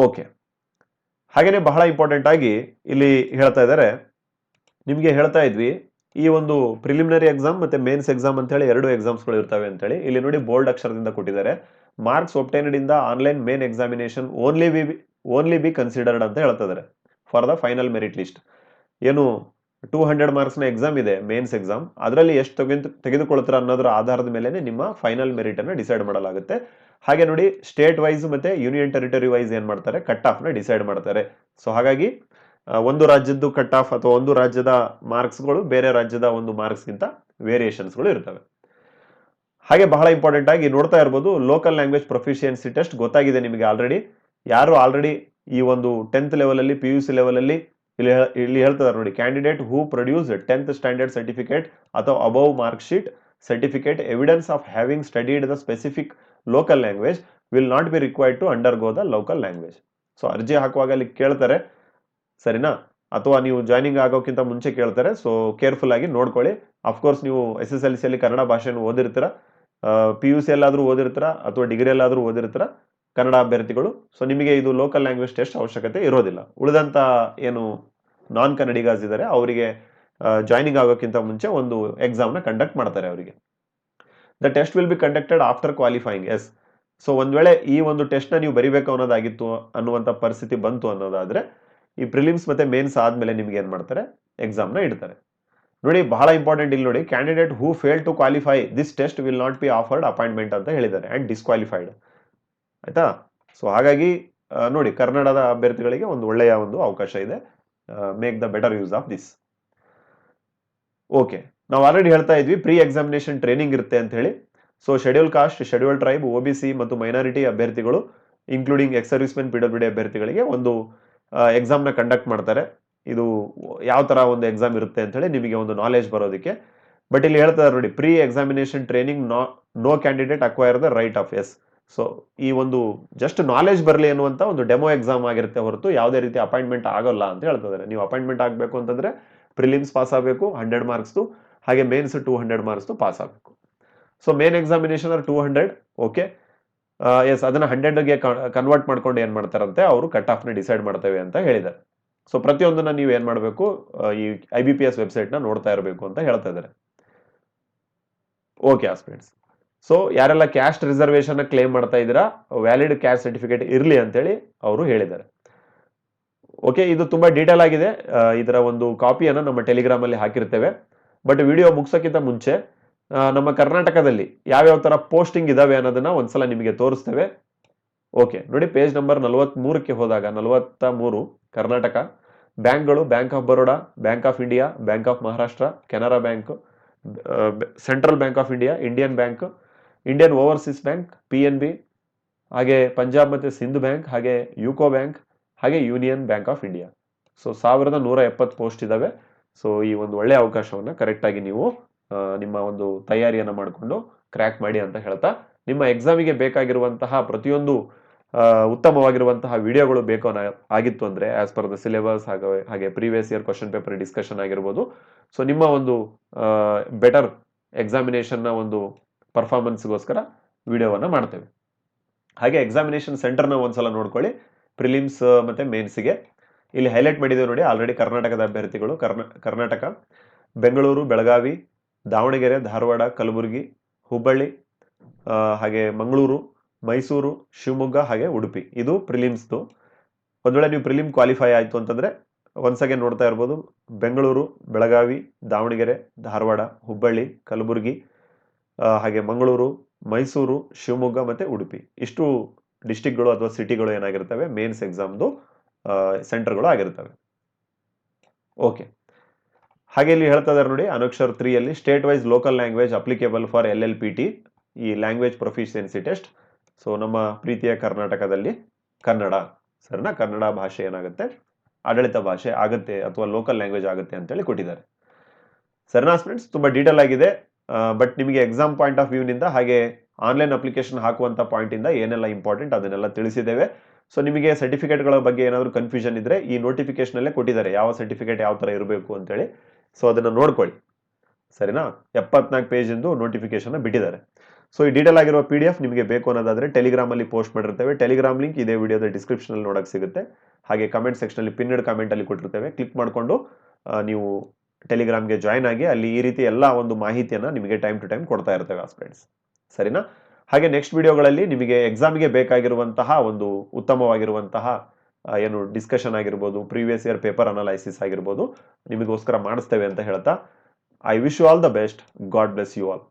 ಓಕೆ ಹಾಗೆಯೇ ಬಹಳ ಇಂಪಾರ್ಟೆಂಟ್ ಆಗಿ ಇಲ್ಲಿ ಹೇಳ್ತಾ ಇದ್ದಾರೆ. ನಿಮಗೆ ಹೇಳ್ತಾ ಇದ್ವಿ, ಈ ಒಂದು ಪ್ರಿಲಿಮಿನರಿ ಎಕ್ಸಾಮ್ ಮತ್ತೆ ಮೇನ್ಸ್ ಎಕ್ಸಾಮ್ ಅಂತ ಹೇಳಿ ಎರಡು ಎಕ್ಸಾಮ್ಸ್ಗಳು ಇರ್ತವೆ ಅಂತ ಹೇಳಿ. ಇಲ್ಲಿ ನೋಡಿ ಬೋಲ್ಡ್ ಅಕ್ಷರದಿಂದ ಕೊಟ್ಟಿದ್ದಾರೆ. ಮಾರ್ಕ್ಸ್ ಒಪ್ಟೈನ್ಡ್ ಇಂದ online main examination only be only be considered ಅಂತ ಹೇಳ್ತಾ ಇದ್ದಾರೆ. For the final merit list ಏನು ಟೂ ಹಂಡ್ರೆಡ್ ಮಾರ್ಕ್ಸ್ನ ಎಕ್ಸಾಮ್ ಇದೆ ಮೇನ್ಸ್ ಎಕ್ಸಾಮ್ ಅದರಲ್ಲಿ ಎಷ್ಟು ತೆಗೆದು, ತೆಗೆದುಕೊಳ್ತಾರೆ ಅನ್ನೋದ್ರ ಆಧಾರದ ಮೇಲೆ ನಿಮ್ಮ ಫೈನಲ್ ಮೆರಿಟ್ ಅನ್ನ ಡಿಸೈಡ್ ಮಾಡಲಾಗುತ್ತೆ. ಹಾಗೆ ನೋಡಿ ಸ್ಟೇಟ್ ವೈಸ್ ಮತ್ತೆ ಯೂನಿಯನ್ ಟೆರಿಟರಿ ವೈಸ್ ಏನು ಮಾಡ್ತಾರೆ? ಕಟ್ ಆಫ್ನ ಡಿಸೈಡ್ ಮಾಡ್ತಾರೆ. ಸೊ ಹಾಗಾಗಿ ಒಂದು ರಾಜ್ಯದ್ದು ಕಟ್ ಆಫ್ ಅಥವಾ ಒಂದು ರಾಜ್ಯದ ಮಾರ್ಕ್ಸ್ಗಳು ಬೇರೆ ರಾಜ್ಯದ ಒಂದು ಮಾರ್ಕ್ಸ್ಗಿಂತ ವೇರಿಯೇಷನ್ಸ್ಗಳು ಇರ್ತವೆ. ಹಾಗೆ ಬಹಳ ಇಂಪಾರ್ಟೆಂಟ್ ಆಗಿ ನೋಡ್ತಾ ಇರ್ಬೋದು ಲೋಕಲ್ ಲ್ಯಾಂಗ್ವೇಜ್ ಪ್ರೊಫಿಷಿಯನ್ಸಿ ಟೆಸ್ಟ್ ಗೊತ್ತಾಗಿದೆ ನಿಮಗೆ ಆಲ್ರೆಡಿ ಯಾರು ಆಲ್ರೆಡಿ ಈ ಒಂದು ಟೆಂತ್ ಲೆವೆಲಲ್ಲಿ ಪಿ ಯು ಸಿ ಲೆವೆಲ್ ಅಲ್ಲಿ ಇಲ್ಲಿ ಇಲ್ಲಿ ಹೇಳ್ತಿದ್ದಾರೆ ನೋಡಿ candidate who produce tenth standard certificate ಅಥವಾ above mark sheet certificate evidence of having studied the specific local language will not be required to undergo the local language so ಅರ್ಜಿ ಹಾಕುವಾಗ ಅಲ್ಲಿ ಕೇಳ್ತಾರೆ, ಸರಿನಾ? ಅಥವಾ ನೀವು ಜಾಯ್ನಿಂಗ್ ಆಗೋಕ್ಕಿಂತ ಮುಂಚೆ ಕೇಳ್ತಾರೆ ಸೊ ಕೇರ್ಫುಲ್ ಆಗಿ ನೋಡ್ಕೊಳ್ಳಿ. ಅಫ್ಕೋರ್ಸ್ ನೀವು ಎಸ್ ಎಸ್ ಎಲ್ ಸಿಯಲ್ಲಿ ಕನ್ನಡ ಭಾಷೆಯನ್ನು ಓದಿರ್ತೀರ ಪಿ ಯು ಸಿ ಎಲ್ಲಾದರೂ ಓದಿರ್ತೀರ, ಅಥವಾ ಡಿಗ್ರಿ ಎಲ್ಲಾದರೂ ಓದಿರ್ತೀರ ಕನ್ನಡ ಅಭ್ಯರ್ಥಿಗಳು. ಸೊ ನಿಮಗೆ ಇದು ಲೋಕಲ್ ಲ್ಯಾಂಗ್ವೇಜ್ ಟೆಸ್ಟ್ ಅವಶ್ಯಕತೆ ಇರೋದಿಲ್ಲ. ಉಳಿದಂತ ಏನು ನಾನ್ ಕನ್ನಡಿಗಾಸ್ ಇದ್ದಾರೆ, ಅವರಿಗೆ ಜಾಯ್ನಿಂಗ್ ಆಗೋಕ್ಕಿಂತ ಮುಂಚೆ ಒಂದು ಎಕ್ಸಾಮ್ನ ಕಂಡಕ್ಟ್ ಮಾಡ್ತಾರೆ ಅವರಿಗೆ. The test will be conducted after qualifying S so ಒಂದ್ ವೇಳೆ ಈ ಒಂದು ಟೆಸ್ಟ್ನ ನೀವು ಬರಿಬೇಕು ಅನ್ನೋದಾಗಿತ್ತು ಅನ್ನುವಂಥ ಪರಿಸ್ಥಿತಿ ಬಂತು ಅನ್ನೋದಾದ್ರೆ, ಈ ಪ್ರಿಲಿಮ್ಸ್ ಮತ್ತೆ ಮೇನ್ಸ್ ಆದ್ಮೇಲೆ ನಿಮ್ಗೆ ಏನು ಮಾಡ್ತಾರೆ? ಎಕ್ಸಾಮ್ನ ಇಡ್ತಾರೆ. ನೋಡಿ, ಬಹಳ ಇಂಪಾರ್ಟೆಂಟ್ ಇಲ್ಲಿ ನೋಡಿ candidate who fail to qualify this test will not be offered appointment ಅಂತ ಹೇಳಿದ್ದಾರೆ ಅಂಡ್ ಡಿಸ್ಕ್ವಾಲಿಫೈಡ್ ಆಯ್ತಾ? ಸೊ ಹಾಗಾಗಿ ನೋಡಿ ಕರ್ನಾಟಕದ ಅಭ್ಯರ್ಥಿಗಳಿಗೆ ಒಂದು ಒಳ್ಳೆಯ ಒಂದು ಅವಕಾಶ ಇದೆ. Make the better use of this okay ನಾವು ಆಲ್ರೆಡಿ ಹೇಳ್ತಾ ಇದ್ವಿ ಪ್ರೀ ಎಕ್ಸಾಮಿನೇಷನ್ ಟ್ರೈನಿಂಗ್ ಇರುತ್ತೆ ಅಂತ ಹೇಳಿ so schedule caste schedule tribe O B C ಮತ್ತು ಮೈನಾರಿಟಿ ಅಭ್ಯರ್ಥಿಗಳು including ex servicemen P W D ಅಭ್ಯರ್ಥಿಗಳಿಗೆ ಒಂದು ಎಕ್ಸಾಮ್ನ ಕಂಡಕ್ಟ್ ಮಾಡ್ತಾರೆ. ಇದು ಯಾವ ಥರ ಒಂದು ಎಕ್ಸಾಮ್ ಇರುತ್ತೆ ಅಂತ ಹೇಳಿ ನಿಮಗೆ ಒಂದು ನಾಲೆಜ್ ಬರೋದಕ್ಕೆ. ಬಟ್ ಇಲ್ಲಿ ಹೇಳ್ತಾರೆ ನೋಡಿ pre examination training no no candidate acquire the right of S so ಈ ಒಂದು ಜಸ್ಟ್ ನಾಲೆಜ್ ಬರಲಿ ಅನ್ನುವಂಥ ಒಂದು ಡೆಮೋ ಎಕ್ಸಾಮ್ ಆಗಿರುತ್ತೆ ಹೊರತು ಯಾವುದೇ ರೀತಿ ಅಪಾಯಿಂಟ್ಮೆಂಟ್ ಆಗೋಲ್ಲ ಅಂತ ಹೇಳ್ತಿದ್ದಾರೆ. ನೀವು ಅಪಾಯಿಂಟ್ಮೆಂಟ್ ಆಗಬೇಕು ಅಂತಂದ್ರೆ ಪ್ರಿಲಿಮ್ಸ್ ಪಾಸ್ ಆಗಬೇಕು ಹಂಡ್ರೆಡ್ ಮಾರ್ಕ್ಸ್ದು ಹಾಗೆ ಮೇನ್ಸ್ ಟೂ ಹಂಡ್ರೆಡ್ ಮಾರ್ಕ್ಸ್ದು ಪಾಸ್ ಆಗಬೇಕು. So main examination are two hundred okay yes ಅದನ್ನ ಹಂಡ್ರೆಡ್ಗೆ ಕನ್ವರ್ಟ್ ಮಾಡ್ಕೊಂಡು ಏನು ಮಾಡ್ತಾರಂತೆ? ಅವರು ಕಟ್ ಆಫ್ನ ಡಿಸೈಡ್ ಮಾಡ್ತೇವೆ ಅಂತ ಹೇಳಿದ್ದಾರೆ. ಸೊ ಪ್ರತಿಯೊಂದನ್ನ ನೀವು ಏನು ಮಾಡಬೇಕು? ಈ ಐ ಬಿ ಪಿ ಎಸ್ ವೆಬ್ಸೈಟ್ನ ನೋಡ್ತಾ ಇರಬೇಕು ಅಂತ ಹೇಳ್ತಾ ಇದ್ದಾರೆ. ಓಕೆ ಆಸ್ಪಿರೆಂಟ್ಸ್ ಸೊ ಯಾರೆಲ್ಲ ಕ್ಯಾಸ್ಟ್ ರಿಸರ್ವೇಶನ್ ಕ್ಲೇಮ್ ಮಾಡ್ತಾ ಇದ್ದೀರಾ ವ್ಯಾಲಿಡ್ ಕ್ಯಾಸ್ಟ್ ಸರ್ಟಿಫಿಕೇಟ್ ಇರಲಿ ಅಂತೇಳಿ ಅವರು ಹೇಳಿದ್ದಾರೆ. ಓಕೆ ಇದು ತುಂಬ ಡೀಟೇಲ್ ಆಗಿದೆ. ಇದರ ಒಂದು ಕಾಪಿಯನ್ನು ನಮ್ಮ ಟೆಲಿಗ್ರಾಮ್ ಅಲ್ಲಿ ಹಾಕಿರ್ತೇವೆ. ಬಟ್ ವಿಡಿಯೋ ಮುಗಿಸೋಕ್ಕಿಂತ ಮುಂಚೆ ನಮ್ಮ ಕರ್ನಾಟಕದಲ್ಲಿ ಯಾವ್ಯಾವ ಥರ ಪೋಸ್ಟಿಂಗ್ ಇದಾವೆ ಅನ್ನೋದನ್ನ ಒಂದ್ಸಲ ನಿಮಗೆ ತೋರಿಸ್ತೇವೆ. ಓಕೆ ನೋಡಿ ಪೇಜ್ ನಂಬರ್ ನಲವತ್ತ್ ಮೂರಕ್ಕೆ ಹೋದಾಗ ನಲವತ್ತ ಮೂರು ಕರ್ನಾಟಕ, ಬ್ಯಾಂಕ್ಗಳು bank of Baroda bank of India bank of Maharashtra Canara bank central bank of India Indian bank Indian overseas bank P N B ಹಾಗೆ ಪಂಜಾಬ್ ಮತ್ತು ಸಿಂಧು ಬ್ಯಾಂಕ್ ಹಾಗೆ ಯುಕೋ ಬ್ಯಾಂಕ್ ಹಾಗೆ union bank of India so ಸಾವಿರದ ನೂರ ಎಪ್ಪತ್ತು ಪೋಸ್ಟ್ ಇದ್ದಾವೆ ಸೊ ಈ ಒಂದು ಒಳ್ಳೆಯ ಅವಕಾಶವನ್ನು ಕರೆಕ್ಟಾಗಿ ನೀವು ನಿಮ್ಮ ಒಂದು ತಯಾರಿಯನ್ನು ಮಾಡಿಕೊಂಡು ಕ್ರ್ಯಾಕ್ ಮಾಡಿ ಅಂತ ಹೇಳ್ತಾ, ನಿಮ್ಮ ಎಕ್ಸಾಮಿಗೆ ಬೇಕಾಗಿರುವಂತಹ ಪ್ರತಿಯೊಂದು ಉತ್ತಮವಾಗಿರುವಂತಹ ವಿಡಿಯೋಗಳು ಬೇಕು ಆಗಿತ್ತು ಅಂದರೆ ಆಸ್ ಪರ್ ದ ಸಿಲೆಬಸ್ ಹಾಗೆ ಹಾಗೆ previous year question paper discussion ಆಗಿರ್ಬೋದು. ಸೊ ನಿಮ್ಮ ಒಂದು ಬೆಟರ್ ಎಕ್ಸಾಮಿನೇಷನ್ನ ಒಂದು ಪರ್ಫಾರ್ಮೆನ್ಸ್ಗೋಸ್ಕರ ವಿಡಿಯೋವನ್ನು ಮಾಡ್ತೇವೆ. ಹಾಗೆ ಎಕ್ಸಾಮಿನೇಷನ್ ಸೆಂಟರ್ನ ಒಂದ್ಸಲ ನೋಡ್ಕೊಳ್ಳಿ. ಪ್ರಿಲಿಮ್ಸ್ ಮತ್ತು ಮೇನ್ಸ್ಗೆ ಇಲ್ಲಿ ಹೈಲೈಟ್ ಮಾಡಿದ್ದೇವೆ ನೋಡಿ ಆಲ್ರೆಡಿ ಕರ್ನಾಟಕದ ಅಭ್ಯರ್ಥಿಗಳು. ಕರ್ನಾ, ಕರ್ನಾಟಕ, ಬೆಂಗಳೂರು, ಬೆಳಗಾವಿ, ದಾವಣಗೆರೆ, ಧಾರವಾಡ, ಕಲಬುರಗಿ, ಹುಬ್ಬಳ್ಳಿ ಹಾಗೆ ಮಂಗಳೂರು, ಮೈಸೂರು, ಶಿವಮೊಗ್ಗ, ಹಾಗೆ ಉಡುಪಿ. ಇದು ಪ್ರಿಲಿಮ್ಸ್ದು ಒಂದು ವೇಳೆ ನೀವು ಪ್ರಿಲಿಮ್ ಕ್ವಾಲಿಫೈ ಆಯಿತು ಅಂತಂದರೆ ಅಗೇನ್ ನೋಡ್ತಾ ಇರ್ಬೋದು. ಬೆಂಗಳೂರು, ಬೆಳಗಾವಿ, ದಾವಣಗೆರೆ, ಧಾರವಾಡ, ಹುಬ್ಬಳ್ಳಿ, ಕಲಬುರಗಿ ಹಾಗೆ ಮಂಗಳೂರು, ಮೈಸೂರು, ಶಿವಮೊಗ್ಗ ಮತ್ತೆ ಉಡುಪಿ. ಇಷ್ಟು ಡಿಸ್ಟಿಕ್ಗಳು ಅಥವಾ ಸಿಟಿಗಳು ಏನಾಗಿರ್ತವೆ? ಮೇನ್ಸ್ ಎಕ್ಸಾಮ್ದು ಸೆಂಟರ್ಗಳು ಆಗಿರ್ತವೆ. ಓಕೆ ಹಾಗೆ ಇಲ್ಲಿ ಹೇಳ್ತಾ ಇದ್ದಾರೆ ನೋಡಿ, ಅನಕ್ಷರ್ ತ್ರೀ ಅಲ್ಲಿ state wise local language applicable for L L P T ಈ ಲ್ಯಾಂಗ್ವೇಜ್ ಪ್ರೊಫಿಷಿಯನ್ಸಿ ಟೆಸ್ಟ್ ಸೊ ನಮ್ಮ ಪ್ರೀತಿಯ ಕರ್ನಾಟಕದಲ್ಲಿ ಕನ್ನಡ ಸರಿನಾ ಕನ್ನಡ ಭಾಷೆ ಏನಾಗುತ್ತೆ? ಆಡಳಿತ ಭಾಷೆ ಆಗುತ್ತೆ ಅಥವಾ ಲೋಕಲ್ ಲ್ಯಾಂಗ್ವೇಜ್ ಆಗುತ್ತೆ ಅಂತೇಳಿ ಕೊಟ್ಟಿದ್ದಾರೆ. ಸರಿನಾ ಫ್ರೆಂಡ್ಸ್ ತುಂಬಾ ಡೀಟೇಲ್ ಆಗಿದೆ. ಬಟ್ ನಿಮಗೆ ಎಕ್ಸಾಮ್ ಪಾಯಿಂಟ್ ಆಫ್ ವ್ಯೂನಿಂದ ಹಾಗೆ ಆನ್ಲೈನ್ ಅಪ್ಲಿಕೇಶನ್ ಹಾಕುವಂತ ಪಾಯಿಂಟ್ ಇಂದ ಏನೆಲ್ಲ ಇಂಪಾರ್ಟೆಂಟ್ ಅದನ್ನೆಲ್ಲ ತಿಳಿಸಿದ್ದೇವೆ. ಸೊ ನಿಮಗೆ ಸರ್ಟಿಫಿಕೇಟ್ಗಳ ಬಗ್ಗೆ ಏನಾದರೂ ಕನ್ಫ್ಯೂಷನ್ ಇದ್ರೆ ಈ ನೋಟಿಫಿಕೇಶನ್ ಅಲ್ಲೇ ಕೊಟ್ಟಿದ್ದಾರೆ. ಯಾವ ಸರ್ಟಿಫಿಕೇಟ್ ಯಾವ ತರ ಇರಬೇಕು ಅಂತೇಳಿ. ಸೊ ಅದನ್ನ ನೋಡ್ಕೊಳ್ಳಿ. ಸರಿನಾ? ಎಪ್ಪತ್ನಾಲ್ಕು ಪೇಜಿಂದು ನೋಟಿಫಿಕೇಶನ್ನ ನೋಟಿಫಿಕೇಶನ್ ಬಿಟ್ಟಿದ್ದಾರೆ. ಸೊ ಈ ಡೀಟೇಲ್ ಆಗಿರುವ ಪಿ ಡಿ ಎಫ್ ನಿಮಗೆ ಬೇಕು ಅನ್ನೋದಾದರೆ ಟೆಲಿಗ್ರಾಮ್ ಅಲ್ಲಿ ಪೋಸ್ಟ್ ಮಾಡಿರ್ತೇವೆ. ಟೆಲಿಗ್ರಾಮ್ ಲಿಂಕ್ ಇದೇ ವಿಡಿಯೋದ ಡಿಸ್ಕ್ರಿಪ್ಷನ್ ಅಲ್ಲಿ ನೋಡಕ್ ಸಿಗುತ್ತೆ. ಹಾಗೆ ಕಮೆಂಟ್ ಸೆಕ್ಷನ್ ಅಲ್ಲಿ ಪಿನ್ನಡ್ ಕಮೆಂಟ್ ಅಲ್ಲಿ ಕೊಟ್ಟಿರ್ತೇವೆ. ಕ್ಲಿಕ್ ಮಾಡಿಕೊಂಡು ನೀವು ಟೆಲಿಗ್ರಾಮ್ಗೆ ಜಾಯ್ನ್ ಆಗಿ ಅಲ್ಲಿ ಈ ರೀತಿ ಎಲ್ಲ ಒಂದು ಮಾಹಿತಿಯನ್ನ ನಿಮಗೆ ಟೈಮ್ ಟು ಟೈಮ್ ಕೊಡ್ತಾ ಇರ್ತೇವೆ ಫ್ರೆಂಡ್ಸ್ ಸರಿನಾ? ಹಾಗೆ ನೆಕ್ಸ್ಟ್ ವಿಡಿಯೋಗಳಲ್ಲಿ ನಿಮಗೆ ಎಕ್ಸಾಮ್ಗೆ ಬೇಕಾಗಿರುವಂತಹ ಒಂದು ಉತ್ತಮವಾಗಿರುವಂತಹ ಏನು ಡಿಸ್ಕಷನ್ ಆಗಿರ್ಬೋದು ಪ್ರೀವಿಯಸ್ ಇಯರ್ ಪೇಪರ್ ಅನಾಲೈಸಿಸ್ ಆಗಿರ್ಬೋದು, ನಿಮಗೋಸ್ಕರ ಮಾಡಿಸ್ತೇವೆ ಅಂತ ಹೇಳ್ತಾ I wish you all the best God bless you all